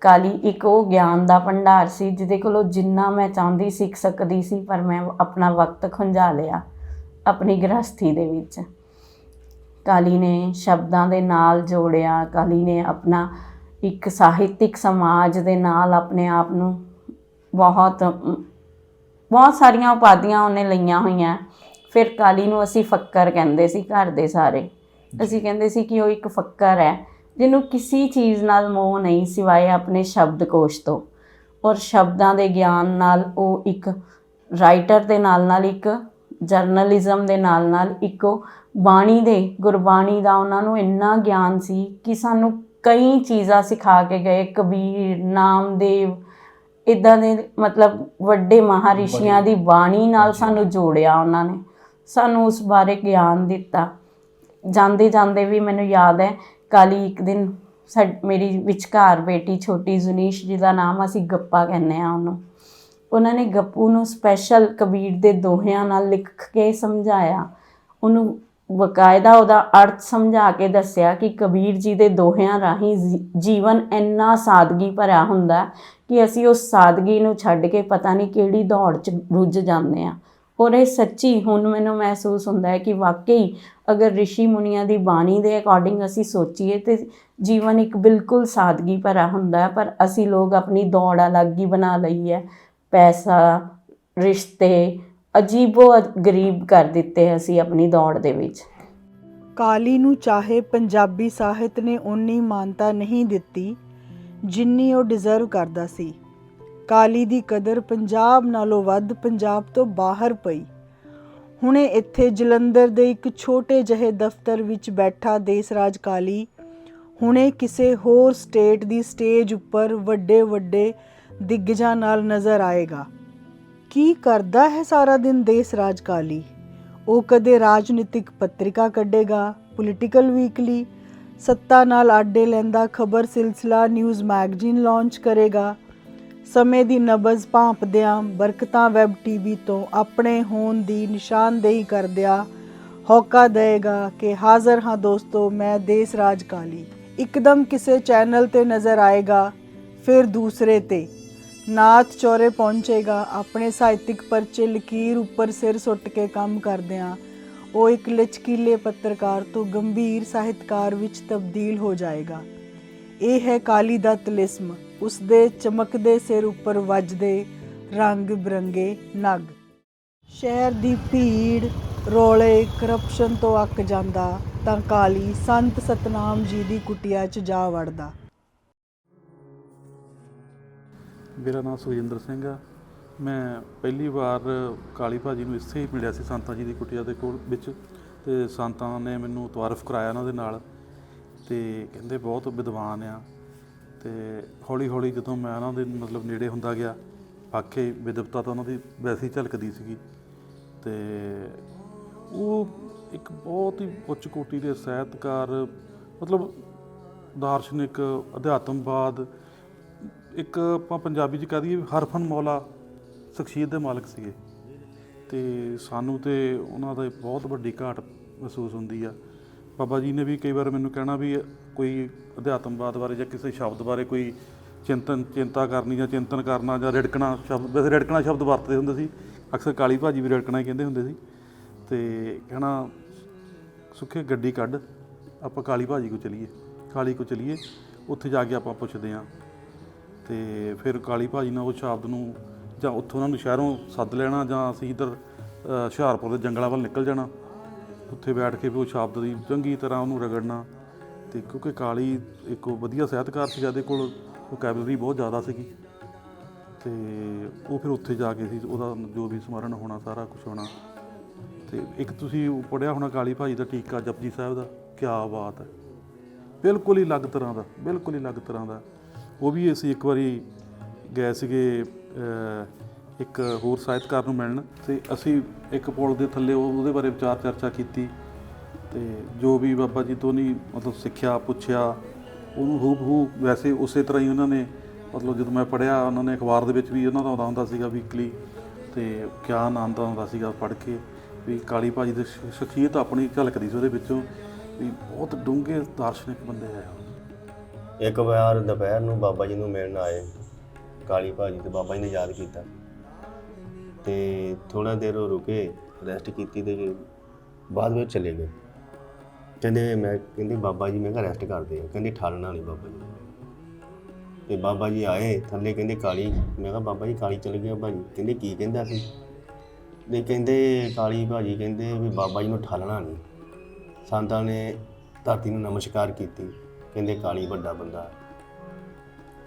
ਕਾਲੀ ਇੱਕ ਉਹ ਗਿਆਨ ਦਾ ਭੰਡਾਰ ਸੀ, ਜਿਹਦੇ ਕੋਲੋਂ ਜਿੰਨਾ ਮੈਂ ਚਾਹੁੰਦੀ ਸਿੱਖ ਸਕਦੀ ਸੀ, ਪਰ ਮੈਂ ਆਪਣਾ ਵਕਤ ਖੁੰਝਾ ਲਿਆ, ਆਪਣੀ ਗ੍ਰਸਥੀ ਦੇ ਵਿੱਚ। ਕਾਲੀ ਨੇ ਸ਼ਬਦਾਂ ਦੇ ਨਾਲ ਜੋੜਿਆ, ਕਾਲੀ ਨੇ ਆਪਣਾ ਇੱਕ ਸਾਹਿਤਿਕ ਸਮਾਜ ਦੇ ਨਾਲ ਆਪਣੇ ਆਪ ਨੂੰ ਬਹੁਤ ਬਹੁਤ ਸਾਰੀਆਂ ਉਪਾਧੀਆਂ ਉਹਨੇ ਲਈਆਂ ਹੋਈਆਂ। ਫਿਰ ਕਾਲੀ ਨੂੰ ਅਸੀਂ ਫੱਕਰ ਕਹਿੰਦੇ ਸੀ ਘਰ ਦੇ ਸਾਰੇ। ਅਸੀਂ ਕਹਿੰਦੇ ਸੀ ਕਿ ਉਹ ਇੱਕ ਫੱਕਰ ਹੈ, ਜਿਹਨੂੰ ਕਿਸੇ ਚੀਜ਼ ਨਾਲ ਮੋਹ ਨਹੀਂ ਸਿਵਾਏ ਆਪਣੇ ਸ਼ਬਦਕੋਸ਼ ਤੋਂ। ਔਰ ਸ਼ਬਦਾਂ ਦੇ ਗਿਆਨ ਨਾਲ ਉਹ ਇੱਕ ਰਾਈਟਰ ਦੇ ਨਾਲ ਨਾਲ ਇੱਕ ਜਰਨਲਿਜ਼ਮ ਦੇ ਨਾਲ ਨਾਲ ਇੱਕ ਬਾਣੀ ਦੇ ਗੁਰਬਾਣੀ ਦਾ ਉਹਨਾਂ ਨੂੰ ਇੰਨਾ ਗਿਆਨ ਸੀ ਕਿ ਸਾਨੂੰ ਕਈ ਚੀਜ਼ਾਂ ਸਿਖਾ ਕੇ ਗਏ ਕਬੀਰ ਨਾਮਦੇਵ ਇਦਾਂ ਦੇ ਮਤਲਬ ਵੱਡੇ ਮਹਾਰਿਸ਼ੀਆਂ ਦੀ ਬਾਣੀ ਨਾਲ ਸਾਨੂੰ ਜੋੜਿਆ ਉਹਨਾਂ ਨੇ। ਸਾਨੂੰ ਉਸ ਬਾਰੇ ਗਿਆਨ ਦਿੱਤਾ। ਜਾਂਦੇ ਜਾਂਦੇ ਵੀ ਮੈਨੂੰ ਯਾਦ ਹੈ ਕਾਲੀ ਇੱਕ ਦਿਨ ਸਾਡ- ਮੇਰੀ ਵਿਚਕਾਰ ਬੇਟੀ ਛੋਟੀ ਜ਼ੁਨੀਸ਼ ਜਿਹਦਾ ਨਾਮ ਅਸੀਂ ਗੱਪਾ ਕਹਿੰਦੇ ਆ ਉਹਨੂੰ। ਉਹਨਾਂ ਨੇ ਗੱਪੂ ਨੂੰ ਸਪੈਸ਼ਲ ਕਬੀਰ ਦੇ ਦੋਹਿਆਂ ਨਾਲ ਲਿਖ ਕੇ ਸਮਝਾਇਆ। ਉਹਨੂੰ ਬਕਾਇਦਾ ਉਹਦਾ ਅਰਥ ਸਮਝਾ ਕੇ ਦੱਸਿਆ ਕਿ ਕਬੀਰ ਜੀ ਦੇ ਦੋਹਿਆਂ ਰਾਹੀਂ ਜੀ- ਜੀਵਨ ਇੰਨਾ ਸਾਦਗੀ ਭਰਿਆ ਹੁੰਦਾ ਕਿ ਅਸੀਂ ਉਸ ਸਾਦਗੀ ਨੂੰ ਛੱਡ ਕੇ ਪਤਾ ਨਹੀਂ ਕਿਹੜੀ ਦੌੜ 'ਚ ਰੁੱਝ ਜਾਂਦੇ ਆ ਔਰ ਇਹ ਸੱਚੀ ਹੁਣ ਮੈਨੂੰ ਮਹਿਸੂਸ ਹੁੰਦਾ ਹੈ ਕਿ ਵਾਕਈ ਅਗਰ ਰਿਸ਼ੀ ਮੁਨੀਆਂ ਦੀ ਬਾਣੀ ਦੇ ਅਕੋਰਡਿੰਗ ਅਸੀਂ ਸੋਚੀਏ ਤੇ ਜੀਵਨ ਇੱਕ ਬਿਲਕੁਲ ਸਾਦਗੀ ਭਰਾ ਹੁੰਦਾ ਹੈ, ਪਰ ਅਸੀਂ ਲੋਕ ਆਪਣੀ ਦੌੜ ਅਲੱਗ ਹੀ ਬਣਾ ਲਈ ਹੈ ਪੈਸਾ, ਰਿਸ਼ਤੇ ਅਜੀਬੋ ਗਰੀਬ ਕਰ ਦਿੱਤੇ ਅਸੀਂ ਆਪਣੀ ਦੌੜ ਦੇ ਵਿੱਚ। ਕਾਲੀ ਨੂੰ ਚਾਹੇ ਪੰਜਾਬੀ ਸਾਹਿਤ ਨੇ ਓਨੀ ਮਾਨਤਾ ਨਹੀਂ ਦਿੱਤੀ ਜਿੰਨੀ ਉਹ ਡਿਜ਼ਰਵ ਕਰਦਾ ਸੀ। ਕਾਲੀ ਦੀ ਕਦਰ ਪੰਜਾਬ ਨਾਲੋਂ ਵੱਧ ਪੰਜਾਬ ਤੋਂ ਬਾਹਰ ਪਈ। ਹੁਣੇ ਇੱਥੇ ਜਲੰਧਰ ਦੇ ਇੱਕ ਛੋਟੇ ਜਿਹੇ ਦਫ਼ਤਰ ਵਿੱਚ ਬੈਠਾ ਦੇਸਰਾਜ ਕਾਲੀ ਹੁਣੇ ਕਿਸੇ ਹੋਰ ਸਟੇਟ ਦੀ ਸਟੇਜ ਉੱਪਰ ਵੱਡੇ ਵੱਡੇ ਦਿੱਗਜਾਂ ਨਾਲ ਨਜ਼ਰ ਆਏਗਾ। ਕੀ ਕਰਦਾ ਹੈ ਸਾਰਾ ਦਿਨ ਦੇਸਰਾਜ ਕਾਲੀ ਉਹ ਕਦੇ ਰਾਜਨੀਤਿਕ ਪੱਤਰਿਕਾ ਕੱਢੇਗਾ ਪੋਲੀਟੀਕਲ ਵੀਕਲੀ ਸੱਤਾ ਨਾਲ ਆਡੇ ਲੈਂਦਾ ਖਬਰ ਸਿਲਸਿਲਾ ਨਿਊਜ਼ ਮੈਗਜ਼ੀਨ ਲਾਂਚ ਕਰੇਗਾ। ਸਮੇਂ ਦੀ ਨਬਜ਼ ਭਾਂਪਦਿਆਂ ਬਰਕਤਾਂ ਵੈਬ ਟੀਵੀ ਤੋਂ ਆਪਣੇ ਹੋਣ ਦੀ ਨਿਸ਼ਾਨਦੇਹੀ ਕਰਦਿਆਂ ਹੌਕਾ ਦੇਗਾ ਕਿ ਹਾਜ਼ਰ ਹਾਂ ਦੋਸਤੋ, ਮੈਂ ਦੇਸ ਰਾਜ ਕਾਲੀ ਇੱਕਦਮ ਕਿਸੇ ਚੈਨਲ ਤੇ ਨਜ਼ਰ ਆਏਗਾ, ਫਿਰ ਦੂਸਰੇ ਤੇ। ਨਾਥ ਚੌਰੇ ਪਹੁੰਚੇਗਾ, ਆਪਣੇ ਸਾਹਿਤਿਕ ਪਰਚੇ ਲਕੀਰ ਉੱਪਰ ਸਿਰ ਸੁੱਟ ਕੇ ਕੰਮ ਕਰਦਿਆਂ, ਉਹ ਇੱਕ ਲਚਕੀਲੇ ਪੱਤਰਕਾਰ ਤੋਂ ਗੰਭੀਰ ਸਾਹਿਤਕਾਰ ਵਿੱਚ ਤਬਦੀਲ ਹੋ ਜਾਏਗਾ। ਇਹ ਹੈ ਕਾਲੀ ਦਾ ਤਲਿਸਮ ਉਸ ਦੇ ਚਮਕਦੇ ਸਿਰ ਉੱਪਰ ਵੱਜਦੇ ਰੰਗ ਬਰੰਗੇ ਨਗ। ਸ਼ਹਿਰ ਦੀ ਭੀੜ, ਰੋਲੇ ਕਰਪਸ਼ਨ ਤੋਂ ਅੱਕ ਜਾਂਦਾ ਤਾਂ ਕਾਲੀ ਸੰਤ ਸਤਨਾਮ ਜੀ ਦੀ ਕੁਟਿਆ 'ਚ ਜਾ ਵੜਦਾ। ਮੇਰਾ ਨਾਮ ਸੁਖਜਿੰਦਰ ਸਿੰਘ ਆ। ਮੈਂ ਪਹਿਲੀ ਵਾਰ ਕਾਲੀ ਭਾਜੀ ਨੂੰ ਇੱਥੇ ਹੀ ਮਿਲਿਆ ਸੀ ਸੰਤਾਂ ਜੀ ਦੀ ਕੁਟੀਆ ਦੇ ਕੋਲ ਵਿੱਚ ਤੇ ਸੰਤਾਂ ਨੇ ਮੈਨੂੰ ਤਾਰਫ ਕਰਾਇਆ ਉਹਨਾਂ ਦੇ ਨਾਲ ਤੇ ਕਹਿੰਦੇ ਬਹੁਤ ਵਿਦਵਾਨ ਆ ਤੇ ਹੌਲੀ ਹੌਲੀ ਜਦੋਂ ਮੈਂ ਉਹਨਾਂ ਦੇ ਮਤਲਬ ਨੇੜੇ ਹੁੰਦਾ ਗਿਆ ਵਾਕਈ ਵਿਦਵਤਾ ਤਾਂ ਉਹਨਾਂ ਦੀ ਵੈਸੇ ਹੀ ਝਲਕਦੀ ਸੀਗੀ ਤੇ ਉਹ ਇੱਕ ਬਹੁਤ ਹੀ ਉੱਚ ਕੋਟੀ ਦੇ ਸਾਹਿਤਕਾਰ, ਮਤਲਬ ਦਾਰਸ਼ਨਿਕ ਅਧਿਆਤਮਵਾਦ ਇੱਕ ਆਪਾਂ ਪੰਜਾਬੀ ਚ ਕਹਿ ਦਈਏ ਹਰਫਨ ਮੌਲਾ ਸ਼ਖਸੀਅਤ ਦੇ ਮਾਲਕ ਸੀਗੇ। ਤੇ ਸਾਨੂੰ ਤੇ ਉਹਨਾਂ ਦਾ ਬਹੁਤ ਵੱਡੀ ਘਾਟ ਮਹਿਸੂਸ ਹੁੰਦੀ ਆ। ਬਾਬਾ ਜੀ ਨੇ ਵੀ ਕਈ ਵਾਰ ਮੈਨੂੰ ਕਹਿਣਾ ਵੀ ਕੋਈ ਅਧਿਆਤਮਵਾਦ ਬਾਰੇ ਜਾਂ ਕਿਸੇ ਸ਼ਬਦ ਬਾਰੇ ਕੋਈ ਚਿੰਤਨ, ਚਿੰਤਾ ਕਰਨੀ ਜਾਂ ਚਿੰਤਨ ਕਰਨਾ ਜਾਂ ਰਿੜਕਣਾ ਸ਼ਬਦ, ਵੈਸੇ ਰਿੜਕਣਾ ਸ਼ਬਦ ਵਰਤਦੇ ਹੁੰਦੇ ਸੀ। ਅਕਸਰ ਕਾਲੀ ਭਾਜੀ ਵੀ ਰਿੜਕਣਾ ਹੀ ਕਹਿੰਦੇ ਹੁੰਦੇ ਸੀ। ਤੇ ਕਹਿਣਾ, ਸੁੱਖੇ ਗੱਡੀ ਕੱਢ, ਆਪਾਂ ਕਾਲੀ ਭਾਜੀ ਕੋ ਚਲੀਏ, ਕਾਲੀ ਕੋ ਚਲੀਏ, ਉੱਥੇ ਜਾ ਕੇ ਆਪਾਂ ਪੁੱਛਦੇ ਆਂ। ਤੇ ਫਿਰ ਕਾਲੀ ਭਾਜੀ ਨਾਲ ਉਹ ਸ਼ਬਦ ਨੂੰ ਜਾਂ ਉੱਥੋਂ ਉਹਨਾਂ ਨੂੰ ਸ਼ਹਿਰੋਂ ਸੱਦ ਲੈਣਾ ਜਾਂ ਅਸੀਂ ਇੱਧਰ ਹੁਸ਼ਿਆਰਪੁਰ ਦੇ ਜੰਗਲਾਂ ਵੱਲ ਨਿਕਲ ਜਾਣਾ। ਉੱਥੇ ਬੈਠ ਕੇ ਵੀ ਉਹ ਸ਼ਬਦ ਦੀ ਚੰਗੀ ਤਰ੍ਹਾਂ ਉਹਨੂੰ ਰਗੜਨਾ। ਤੇ ਕਿਉਂਕਿ ਕਾਲੀ ਇੱਕ ਵਧੀਆ ਸਾਹਿਤਕਾਰ ਸੀ, ਜਿਹਦੇ ਕੋਲ ਵੋਕੈਬਲਰੀ ਬਹੁਤ ਜ਼ਿਆਦਾ ਸੀਗੀ। ਤੇ ਉਹ ਫਿਰ ਉੱਥੇ ਜਾ ਕੇ ਸੀ, ਉਹਦਾ ਜੋ ਵੀ ਸਮਰਨ ਹੋਣਾ, ਸਾਰਾ ਕੁਝ ਹੋਣਾ। ਤੇ ਇੱਕ ਤੁਸੀਂ ਉਹ ਪੜਿਆ ਹੋਣਾ ਕਾਲੀ ਭਾਜੀ ਦਾ ਟੀਕਾ ਜਪਜੀ ਸਾਹਿਬ ਦਾ? ਕੀ ਬਾਤ ਹੈ। ਬਿਲਕੁਲ ਹੀ ਅਲੱਗ ਤਰ੍ਹਾਂ ਦਾ, ਬਿਲਕੁਲ ਹੀ ਅਲੱਗ ਤਰ੍ਹਾਂ ਦਾ। ਉਹ ਵੀ ਅਸੀਂ ਇੱਕ ਵਾਰੀ ਗਏ ਸੀਗੇ ਇੱਕ ਹੋਰ ਸਾਹਿਤਕਾਰ ਨੂੰ ਮਿਲਣ ਤੇ ਅਸੀਂ ਇੱਕ ਪੁਲ ਦੇ ਥੱਲੇ ਉਹ- ਉਹਦੇ ਬਾਰੇ ਵਿਚਾਰ ਚਰਚਾ ਕੀਤੀ ਤੇ ਜੋ ਵੀ ਬਾਬਾ ਜੀ ਤੋਂ ਨਹੀਂ ਮਤਲਬ ਸਿੱਖਿਆ, ਪੁੱਛਿਆ, ਉਹਨੂੰ ਹੂ ਹੂ ਵੈਸੇ ਉਸੇ ਤਰ੍ਹਾਂ ਹੀ ਉਹਨਾਂ ਨੇ ਮਤਲਬ ਜਦੋਂ ਮੈਂ ਪੜਿਆ ਉਹਨਾਂ ਨੇ ਅਖਬਾਰ ਦੇ ਵਿੱਚ ਵੀ ਉਹਨਾਂ ਦਾ ਆਉਂਦਾ ਹੁੰਦਾ ਸੀਗਾ ਵੀਕਲੀ ਤੇ ਕਿਆ ਆਨੰਦ ਆਉਂਦਾ ਸੀਗਾ ਪੜ੍ਹ ਕੇ ਵੀ ਕਾਲੀ ਭਾਜੀ ਦੀ ਸ਼- ਸ਼ਖਸੀਅਤ ਆਪਣੀ ਝਲਕਦੀ ਸੀ ਉਹਦੇ ਵਿੱਚੋਂ ਵੀ ਬਹੁਤ ਡੂੰਘੇ ਦਾਰਸ਼ਨਿਕ ਬੰਦੇ ਆ ਇੱਕ ਵਾਰ ਦੁਪਹਿਰ ਨੂੰ ਬਾਬਾ ਜੀ ਨੂੰ ਮਿਲਣ ਆਏ। ਕਾਲੀ ਭਾਜੀ ਤੇ ਬਾਬਾ ਜੀ ਨੇ ਯਾਦ ਕੀਤਾ। ਤੇ ਥੋੜਾ ਦੇਰ ਉਹ ਰੁਕੇ ਰੈਸਟ ਕੀਤੀ ਤੇ ਬਾਅਦ ਵਿੱਚ ਚਲੇ ਗਏ। ਕਹਿੰਦੇ ਮੈਂ, ਕਹਿੰਦੀ ਬਾਬਾ ਜੀ, ਮੈਂ ਕਿਹਾ ਰੈਸਟ ਕਰਦੇ ਆ। ਕਹਿੰਦੀ ਠਾਲਣਾ ਨਹੀਂ ਬਾਬਾ ਜੀ। ਤੇ ਬਾਬਾ ਜੀ ਆਏ, ਥੱਲੇ ਕਹਿੰਦੇ ਕਾਲੀ, ਮੈਂ ਕਿਹਾ ਬਾਬਾ ਜੀ ਕਾਲੀ ਚਲ ਗਿਆ ਭਾਜੀ। ਕਹਿੰਦੇ ਕੀ ਕਹਿੰਦਾ ਸੀ? ਦੇ ਕਹਿੰਦੇ ਕਾਲੀ ਭਾਜੀ ਕਹਿੰਦੇ ਵੀ ਬਾਬਾ ਜੀ ਨੂੰ ਠਾਲਣਾ ਨਹੀਂ। ਸੰਤਾਂ ਨੇ ਧਰਤੀ ਨੂੰ ਨਮਸਕਾਰ ਕੀਤੀ। ਕਹਿੰਦੇ ਕਾਲੀ ਵੱਡਾ ਬੰਦਾ।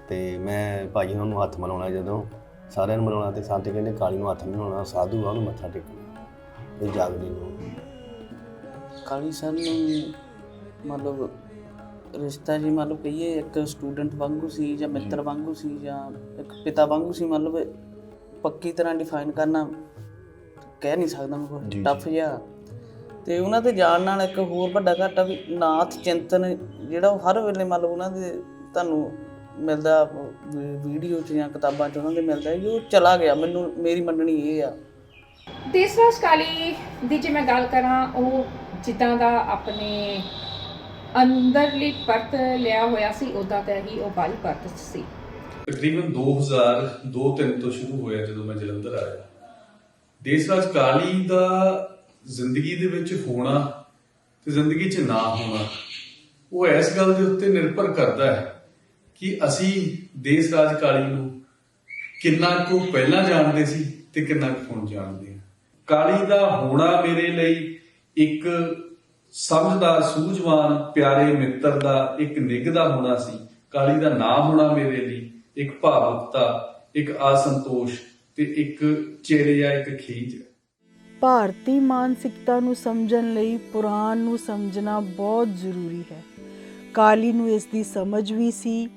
ਤੇ ਮੈਂ ਭਾਜੀ ਉਹਨਾਂ ਨੂੰ ਹੱਥ ਮਿਲਾਉਣਾ ਜਦੋਂ ਸਾਰਿਆਂ ਨੂੰ ਮਿਲਾਉਣਾ ਤੇ ਸੰਤ ਕਹਿੰਦੇ ਕਾਲੀ ਨੂੰ ਹੱਥ ਨਹੀਂ ਮਿਲਾਉਣਾ ਸਾਧੂ ਆ ਉਹਨੂੰ ਮੱਥਾ ਟੇਕਣਾ ਇਹ ਜਾਗਦੇ ਲੋਕ ਕਾਲੀ ਸਰ ਨੂੰ ਮਤਲਬ ਰਿਸ਼ਤਾ ਜੀ ਮਤਲਬ ਕਹੀਏ ਇੱਕ ਸਟੂਡੈਂਟ ਵਾਂਗੂ ਸੀ ਜਾਂ ਮਿੱਤਰ ਵਾਂਗੂ ਸੀ ਜਾਂ ਇੱਕ ਪਿਤਾ ਵਾਂਗੂ ਸੀ ਮਤਲਬ ਪੱਕੀ ਤਰ੍ਹਾਂ ਡਿਫਾਈਨ ਕਰਨਾ ਕਹਿ ਨਹੀਂ ਸਕਦਾ ਮੈਂ ਕੋਈ। ਟਫ ਜਿਹਾ। ਤੇ ਉਹਨਾਂ ਦੇ ਜਾਣ ਨਾਲ ਇੱਕ ਹੋਰ ਵੱਡਾ ਘਾਟਾ ਵੀ ਨਾਥ ਚਿੰਤਨ ਜਿਹੜਾ ਉਹ ਹਰ ਵੇਲੇ ਮਤਲਬ ਉਹਨਾਂ ਦੇ ਤੁਹਾਨੂੰ ਮਿਲਦਾ ਵੀਡੀਓ 'ਚ ਜਾਂ ਕਿਤਾਬਾਂ 'ਚ ਉਹਨਾਂ ਦੇ ਮਿਲਦਾ ਵੀ ਉਹ ਚਲਾ ਗਿਆ। ਮੈਨੂੰ ਮੇਰੀ ਮੰਨਣੀ ਇਹ ਆ। ਦੇਸਰਾਜ ਕਾਲੀ ਦੀ ਜੇ ਮੈਂ ਗੱਲ ਕਰਾਂ ਉਹ ਜਿੱਦਾਂ ਦਾ ਆਪਣੇ ਅੰਦਰਲੀ ਪਰਤ ਲਿਆ ਹੋਇਆ ਸੀ ਉਦਾਂ ਤਾਂ ਹੀ ਉਹ ਬਾਹਰੀ ਪਰਤ 'ਚ ਸੀ। ਤਕਰੀਬਨ 2002-3 ਤੋਂ ਸ਼ੁਰੂ ਹੋਇਆ ਜਦੋਂ ਮੈਂ ਜਲੰਧਰ ਆਇਆ। ਦੇਸਰਾਜ ਕਾਲੀ ਦਾ ਜ਼ਿੰਦਗੀ ਦੇ ਵਿੱਚ ਹੋਣਾ ਤੇ ਜ਼ਿੰਦਗੀ 'ਚ ਨਾ ਹੋਣਾ, ਉਹ ਇਸ ਗੱਲ ਦੇ ਉੱਤੇ ਨਿਰਭਰ ਕਰਦਾ ਹੈ ਕਿ ਅਸੀਂ ਦੇਸ ਰਾਜ ਕਾਲੀ ਨੂੰ ਕਿੰਨਾ ਕੁ ਪਹਿਲਾਂ ਜਾਣਦੇ ਸੀ ਤੇ ਕਿੰਨਾ ਕੁ ਹੁਣ ਜਾਣਦੇ ਹਾਂ। ਕਾਲੀ ਦਾ ਹੋਣਾ ਮੇਰੇ ਲਈ ਇੱਕ ਸਮਝਦਾਰ ਸੂਝਵਾਨ, ਪਿਆਰੇ ਮਿੱਤਰ ਦਾ ਇੱਕ ਨਿੱਘ ਦਾ ਹੋਣਾ ਸੀ। ਕਾਲੀ ਦਾ ਨਾ ਹੋਣਾ ਮੇਰੇ ਲਈ ਇੱਕ ਭਾਵੁਕਤਾ, ਇੱਕ ਅਸੰਤੋਸ਼ ਤੇ ਇੱਕ ਚਿਹਰੇ ਜਾਂ ਇੱਕ ਖੀਜ। ਭਾਰਤੀ ਮਾਨਸਿਕਤਾ ਨੂੰ ਸਮਝਣ ਲਈ ਪੁਰਾਣ ਨੂੰ ਸਮਝਣਾ ਬਹੁਤ ਜ਼ਰੂਰੀ ਹੈ। ਕਾਲੀ ਨੂੰ ਇਸ ਦੀ ਸਮਝ ਵੀ ਸੀ,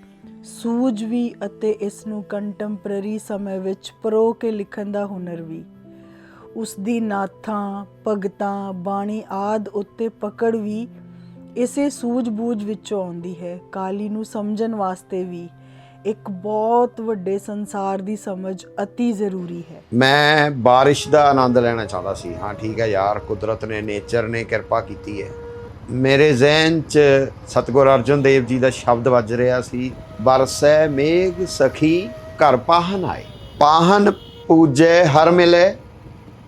ਸੂਝ ਵੀ ਅਤੇ ਇਸ ਨੂੰ ਕੰਟੈਂਪਰੇਰੀ ਸਮੇਂ ਵਿੱਚ ਪਰੋ ਕੇ ਲਿਖਣ ਦਾ ਹੁਨਰ ਵੀ। ਉਸ ਦੀ ਨਾਥਾਂ, ਭਗਤਾਂ, ਬਾਣੀ ਆਦ ਉੱਤੇ ਪਕੜ ਵੀ ਇਸੇ ਸੂਝ-ਬੂਝ ਵਿੱਚੋਂ ਆਉਂਦੀ ਹੈ। ਕਾਲੀ ਨੂੰ ਸਮਝਣ ਵਾਸਤੇ ਵੀ ਇੱਕ ਬਹੁਤ ਵੱਡੇ ਸੰਸਾਰ ਦੀ ਸਮਝ অতি ਜ਼ਰੂਰੀ ਹੈ। ਮੈਂ ਬਾਰਿਸ਼ ਦਾ ਆਨੰਦ ਲੈਣਾ ਚਾਹੁੰਦਾ ਸੀ। ਹਾਂ, ਠੀਕ ਹੈ ਯਾਰ, ਕੁਦਰਤ ਨੇ ਨੇਚਰ ਨੇ ਕਿਰਪਾ ਕੀਤੀ ਹੈ। ਮੇਰੇ ਜ਼ਿਹਨ 'ਚ ਸਤਗੁਰ ਅਰਜਨ ਦੇਵ ਜੀ ਦਾ ਸ਼ਬਦ ਵੱਜ ਰਿਹਾ ਸੀ ਬਰਸੈ ਮੇਘ ਸਖੀ ਘਰ ਪਾਹਨ ਆਏ। ਪਾਹਨ ਪੂਜੈ ਹਰ ਮਿਲੇ,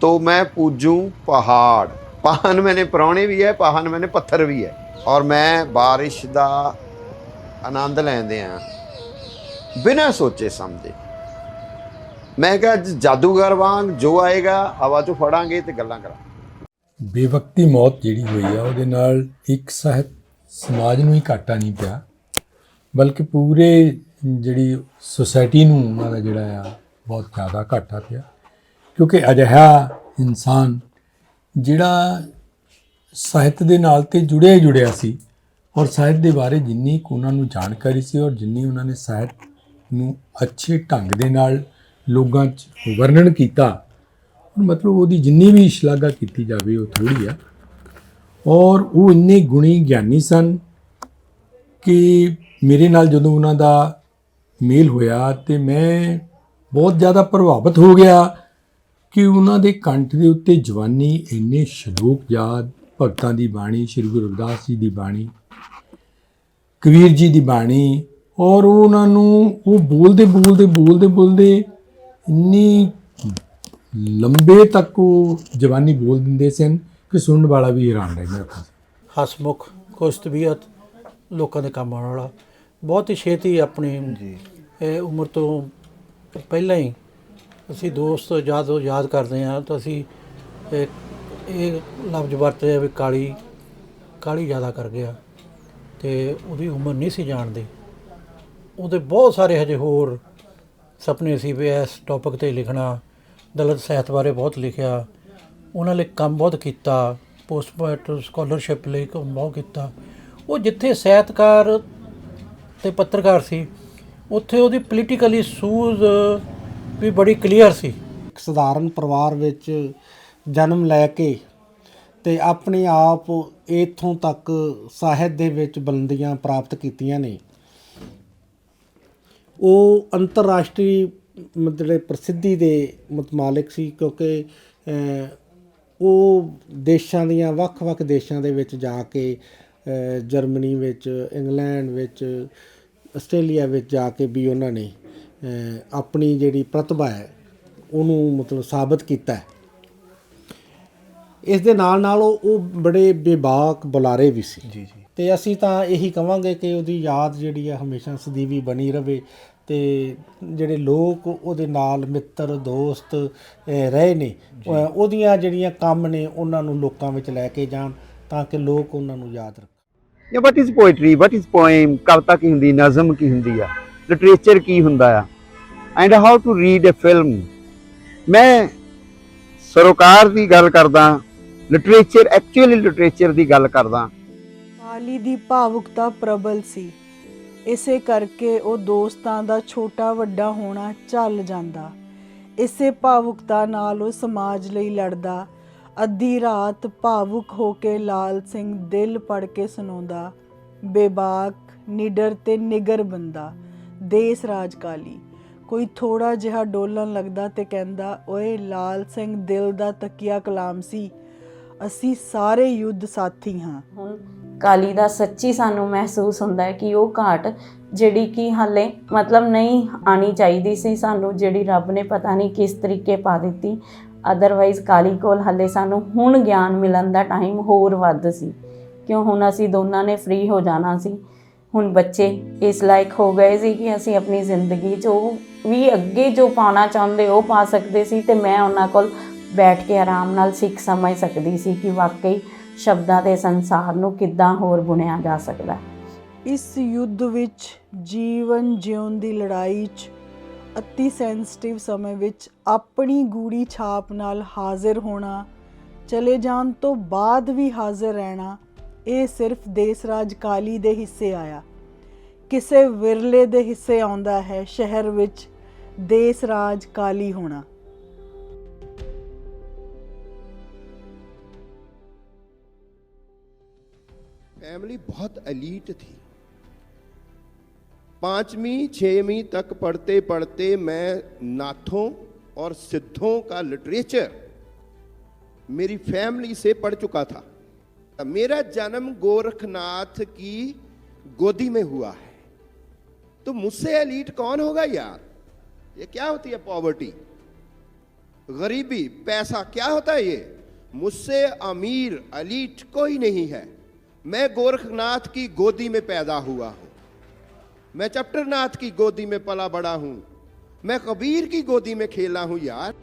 ਤੋ ਮੈਂ ਪੂਜੂ ਪਹਾੜ। ਪਾਹਨ ਮੈਨੇ ਪਰੌਣੇ ਵੀ ਹੈ, ਪਾਹਨ ਮੈਨੇ ਪੱਥਰ ਵੀ ਹੈ। ਔਰ ਮੈਂ ਬਾਰਿਸ਼ ਦਾ ਆਨੰਦ ਲੈਂਦੇ ਆ ਬਿਨਾਂ ਸੋਚੇ ਸਮਝੇ। ਮੈਂ ਕਿਹਾ, ਅੱਜ ਜਾਦੂਗਰ ਵਾਂਗ ਜੋ ਆਏਗਾ, ਹਵਾ 'ਚੋਂ ਫੜਾਂਗੇ ਤੇ ਗੱਲਾਂ ਕਰਾਂਗੇ। ਬੇਵਕਤੀ ਮੌਤ ਜਿਹੜੀ ਹੋਈ ਆ, ਉਹਦੇ ਨਾਲ ਇੱਕ ਸਾਹਿਤ ਸਮਾਜ ਨੂੰ ਹੀ ਘਾਟਾ ਨਹੀਂ ਪਿਆ, ਬਲਕਿ ਪੂਰੇ ਜਿਹੜੀ ਸੋਸਾਇਟੀ ਨੂੰ ਉਹਨਾਂ ਦਾ ਜਿਹੜਾ ਆ, ਬਹੁਤ ਜ਼ਿਆਦਾ ਘਾਟਾ ਪਿਆ। ਕਿਉਂਕਿ ਅਜਿਹਾ ਇਨਸਾਨ ਜਿਹੜਾ ਸਾਹਿਤ ਦੇ ਨਾਲ ਤੇ ਜੁੜਿਆ ਹੀ ਜੁੜਿਆ ਸੀ, ਔਰ ਸਾਹਿਤ ਦੇ ਬਾਰੇ ਜਿੰਨੀ ਕੁ ਉਹਨਾਂ ਨੂੰ ਜਾਣਕਾਰੀ ਸੀ, ਔਰ ਜਿੰਨੀ ਉਹਨਾਂ ਨੇ ਸਾਹਿਤ ਨੂੰ ਅੱਛੇ ਢੰਗ ਦੇ ਨਾਲ ਲੋਕਾਂ 'ਚ ਵਰਣਨ ਕੀਤਾ। ਮਤਲਬ ਉਹਦੀ ਜਿੰਨੀ ਵੀ ਸ਼ਲਾਘਾ ਕੀਤੀ ਜਾਵੇ, ਉਹ ਥੋੜੀ ਆ। ਔਰ ਉਹ ਇੰਨੇ ਗੁਣੀ ਗਿਆਨੀ ਸਨ ਕਿ ਮੇਰੇ ਨਾਲ ਜਦੋਂ ਉਹਨਾਂ ਦਾ ਮੇਲ ਹੋਇਆ ਤੇ ਮੈਂ ਬਹੁਤ ਜ਼ਿਆਦਾ ਪ੍ਰਭਾਵਿਤ ਹੋ ਗਿਆ ਕਿ ਉਹਨਾਂ ਦੇ ਕੰਠ ਦੇ ਉੱਤੇ ਜਵਾਨੀ ਇੰਨੇ ਸ਼ਲੋਕ ਯਾਦ, ਭਗਤਾਂ ਦੀ ਬਾਣੀ, ਸ੍ਰੀ ਗੁਰੂ ਰਵਿਦਾਸ ਜੀ ਦੀ ਬਾਣੀ, ਕਬੀਰ ਜੀ ਦੀ ਬਾਣੀ ਔਰ ਉਹ ਉਹਨਾਂ ਨੂੰ ਉਹ ਬੋਲਦੇ ਬੋਲਦੇ ਬੋਲਦੇ ਬੋਲਦੇ ਇੰਨੀ ਲੰਬੇ ਤੱਕ ਉਹ ਜਵਾਨੀ ਬੋਲ ਦਿੰਦੇ ਸਨ ਕਿ ਸੁਣਨ ਵਾਲਾ ਵੀ ਹੈਰਾਨ ਰਹਿ ਜਾਂਦਾ ਹਸਮੁਖ ਖੁਸ਼ ਤਬੀਅਤ ਲੋਕਾਂ ਦੇ ਕੰਮ ਆਉਣ ਵਾਲਾ। ਬਹੁਤ ਹੀ ਛੇਤੀ ਆਪਣੀ ਇਹ ਉਮਰ ਤੋਂ ਪਹਿਲਾਂ ਹੀ ਅਸੀਂ ਦੋਸਤ ਜਦੋਂ ਯਾਦ ਕਰਦੇ ਹਾਂ ਤਾਂ ਅਸੀਂ ਇਹ ਇਹ ਲਫ਼ਜ਼ ਵਰਤਦੇ ਆ ਵੀ ਕਾਲੀ ਕਾਲੀ ਜ਼ਿਆਦਾ ਕਰ ਗਿਆ ਤੇ ਉਹਦੀ ਉਮਰ ਨਹੀਂ ਸੀ ਜਾਣਦੀ। ਉਹਦੇ ਬਹੁਤ ਸਾਰੇ ਹਜੇ ਹੋਰ ਸੁਪਨੇ ਸੀ ਵੀ ਇਸ ਟੌਪਿਕ ਤੇ ਲਿਖਣਾ। ਦਲਿਤ ਸਾਹਿਤ ਬਾਰੇ ਬਹੁਤ ਲਿਖਿਆ। ਉਹਨਾਂ ਲਈ ਕੰਮ ਬਹੁਤ ਕੀਤਾ। ਪੋਸਟ ਸਕਾਲਰਸ਼ਿਪ ਲਈ ਕੰਮ ਬਹੁਤ ਕੀਤਾ। ਉਹ ਜਿੱਥੇ ਸਾਹਿਤਕਾਰ ਤੇ ਪੱਤਰਕਾਰ ਸੀ, ਉੱਥੇ ਉਹਦੀ ਪੋਲੀਟੀਕਲੀ ਸੂਝ ਵੀ ਬੜੀ ਕਲੀਅਰ ਸੀ। ਇੱਕ ਸਧਾਰਨ ਪਰਿਵਾਰ ਵਿੱਚ ਜਨਮ ਲੈ ਕੇ ਤੇ ਆਪਣੇ ਆਪ ਇਥੋਂ ਤੱਕ ਸਾਹਿਤ ਦੇ ਵਿੱਚ ਬੁਲੰਦੀਆਂ ਪ੍ਰਾਪਤ ਕੀਤੀਆਂ ਨੇ। ਉਹ ਅੰਤਰਰਾਸ਼ਟਰੀ ਮ- ਜਿਹੜੇ ਪ੍ਰਸਿੱਧੀ ਦੇ ਮਤਮਾਲਿਕ ਸੀ ਕਿਉਂਕਿ ਉਹ ਦੇਸ਼ਾਂ ਦੀਆਂ ਵੱਖ-ਵੱਖ ਦੇਸ਼ਾਂ ਦੇ ਵਿੱਚ ਜਾ ਕੇ ਜਰਮਨੀ ਵਿੱਚ ਇੰਗਲੈਂਡ ਵਿੱਚ ਆਸਟ੍ਰੇਲੀਆ ਵਿੱਚ ਜਾ ਕੇ ਵੀ ਉਹਨਾਂ ਨੇ ਆਪਣੀ ਜਿਹੜੀ ਪ੍ਰਤਿਭਾ ਹੈ ਉਹਨੂੰ ਮਤਲਬ ਸਾਬਤ ਕੀਤਾ ਹੈ। ਇਸ ਦੇ ਨਾਲ ਨਾਲ ਉਹ ਬੜੇ ਬੇਬਾਕ ਬੁਲਾਰੇ ਵੀ ਸੀ। ਜੀ ਜੀ। ਤੇ ਅਸੀਂ ਤਾਂ ਇਹੀ ਕਵਾਂਗੇ ਕਿ ਉਹਦੀ ਯਾਦ ਜਿਹੜੀ ਆ ਹਮੇਸ਼ਾ ਸਦੀਵੀ ਬਣੀ ਰਵੇ। ਤੇ ਜਿਹੜੇ ਲੋਕ ਉਹਦੇ ਨਾਲ ਮਿੱਤਰ ਦੋਸਤ ਰਹੇ ਨੇ ਉਹਦੀਆਂ ਜਿਹੜੀਆਂ ਕੰਮ ਨੇ ਉਹਨਾਂ ਨੂੰ ਲੋਕਾਂ ਵਿੱਚ ਲੈ ਕੇ ਜਾਣ ਤਾਂ ਕਿ ਲੋਕ ਉਹਨਾਂ ਨੂੰ ਯਾਦ ਰੱਖਣ। ਜਾਂ what is poetry what is poem ਕਵਿਤਾ ਕੀ ਹੁੰਦੀ ਨਜ਼ਮ ਕੀ ਹੁੰਦੀ ਆ? ਲਿਟਰੇਚਰ ਕੀ ਹੁੰਦਾ ਆ? And how to read a film ਮੈਂ ਸਰੋਕਾਰ ਦੀ ਗੱਲ ਕਰਦਾ ਲਿਟਰੇਚਰ ਐਕਚੁਅਲੀ ਲਿਟਰੇਚਰ ਦੀ ਗੱਲ ਕਰਦਾ। ਕਾਲੀ ਦੀ ਭਾਵੁਕਤਾ ਪ੍ਰਬਲ ਸੀ। ਇਸੇ ਕਰਕੇ ਉਹ ਦੋਸਤਾਂ ਦਾ ਛੋਟਾ ਵੱਡਾ ਹੋਣਾ ਚੱਲ ਜਾਂਦਾ। ਇਸੇ ਭਾਵੁਕਤਾ ਨਾਲ ਉਹ ਸਮਾਜ ਲਈ ਲੜਦਾ। ਅੱਧੀ ਰਾਤ ਭਾਵੁਕ ਹੋ ਕੇ ਲਾਲ ਸਿੰਘ ਦਿਲ ਪੜ ਕੇ ਸੁਣਾਉਂਦਾ, ਬੇਬਾਕ, ਨਿਡਰ ਤੇ ਨਿਗਰ ਬੰਦਾ, ਦੇਸ ਰਾਜ ਕਾਲੀ ਕੋਈ ਥੋੜਾ ਜਿਹਾ ਡੋਲਣ ਲੱਗਦਾ ਤੇ ਕਹਿੰਦਾ, ਓਏ, ਲਾਲ ਸਿੰਘ ਦਿਲ ਦਾ ਤਕੀਆ ਕਲਾਮ ਸੀ। ਅਸੀਂ ਸਾਰੇ ਯੁੱਧ ਸਾਥੀ ਹਾਂ। ਕਾਲੀ ਦਾ ਸੱਚੀ ਸਾਨੂੰ ਮਹਿਸੂਸ ਹੁੰਦਾ ਹੈ ਕਿ ਉਹ ਘਾਟ ਜਿਹੜੀ ਕਿ ਹਾਲੇ ਮਤਲਬ ਨਹੀਂ ਆਣੀ ਚਾਹੀਦੀ ਸੀ ਸਾਨੂੰ, ਜਿਹੜੀ ਰੱਬ ਨੇ ਪਤਾ ਨਹੀਂ ਕਿਸ ਤਰੀਕੇ ਪਾ ਦਿੱਤੀ। ਅਦਰਵਾਈਜ਼ ਕਾਲੀ ਕੋਲ ਹਾਲੇ ਸਾਨੂੰ ਹੁਣ ਗਿਆਨ ਮਿਲਣ ਦਾ ਟਾਈਮ ਹੋਰ ਵੱਧ ਸੀ। ਕਿਉਂ? ਹੁਣ ਅਸੀਂ ਦੋਨਾਂ ਨੇ ਫ੍ਰੀ ਹੋ ਜਾਣਾ ਸੀ। ਹੁਣ ਬੱਚੇ ਇਸ ਲਾਇਕ ਹੋ ਗਏ ਸੀ ਕਿ ਅਸੀਂ ਆਪਣੀ ਜ਼ਿੰਦਗੀ 'ਚ ਉਹ ਵੀ ਅੱਗੇ ਜੋ ਪਾਉਣਾ ਚਾਹੁੰਦੇ ਉਹ ਪਾ ਸਕਦੇ ਸੀ ਤੇ ਮੈਂ ਉਹਨਾਂ ਕੋਲ ਬੈਠ ਕੇ ਆਰਾਮ ਨਾਲ ਸਿੱਖ ਸਮਝ ਸਕਦੀ ਸੀ ਕਿ ਵਾਕਈ ਸ਼ਬਦਾਂ ਦੇ ਸੰਸਾਰ ਨੂੰ ਕਿੱਦਾਂ ਹੋਰ ਬੁਣਿਆ ਜਾ ਸਕਦਾ ਇਸ ਯੁੱਧ ਵਿੱਚ ਜੀਵਨ ਜਿਉਣ ਦੀ ਲੜਾਈ 'ਚ ਅਤੀ ਸੈਂਸਿਟਿਵ ਸਮੇਂ ਵਿੱਚ ਆਪਣੀ ਗੂੜੀ ਛਾਪ ਨਾਲ ਹਾਜ਼ਰ ਹੋਣਾ, ਚਲੇ ਜਾਣ ਤੋਂ ਬਾਅਦ ਵੀ ਹਾਜ਼ਰ ਰਹਿਣਾ, ਇਹ ਸਿਰਫ ਦੇਸ ਰਾਜ ਕਾਲੀ ਦੇ ਹਿੱਸੇ ਆਇਆ। ਕਿਸੇ ਵਿਰਲੇ ਦੇ ਹਿੱਸੇ ਆਉਂਦਾ ਹੈ ਸ਼ਹਿਰ ਵਿੱਚ ਦੇਸ ਰਾਜ ਕਾਲੀ ਹੋਣਾ। फैमिली बहुत अलीट थी। पांचवी छठवीं तक पढ़ते पढ़ते मैं नाथों और सिद्धों का लिटरेचर मेरी फैमिली से पढ़ चुका था। मेरा जन्म गोरखनाथ की गोदी में हुआ है। तो मुझसे एलीट कौन होगा यार? ये क्या होती है पॉवर्टी गरीबी, पैसा क्या होता है ये? मुझसे अमीर अलीट कोई नहीं है। मैं गोरखनाथ की गोदी में पैदा हुआ हूं मैं चैप्टरनाथ की गोदी में पला बड़ा हूं मैं कबीर की गोदी में खेला हूं यार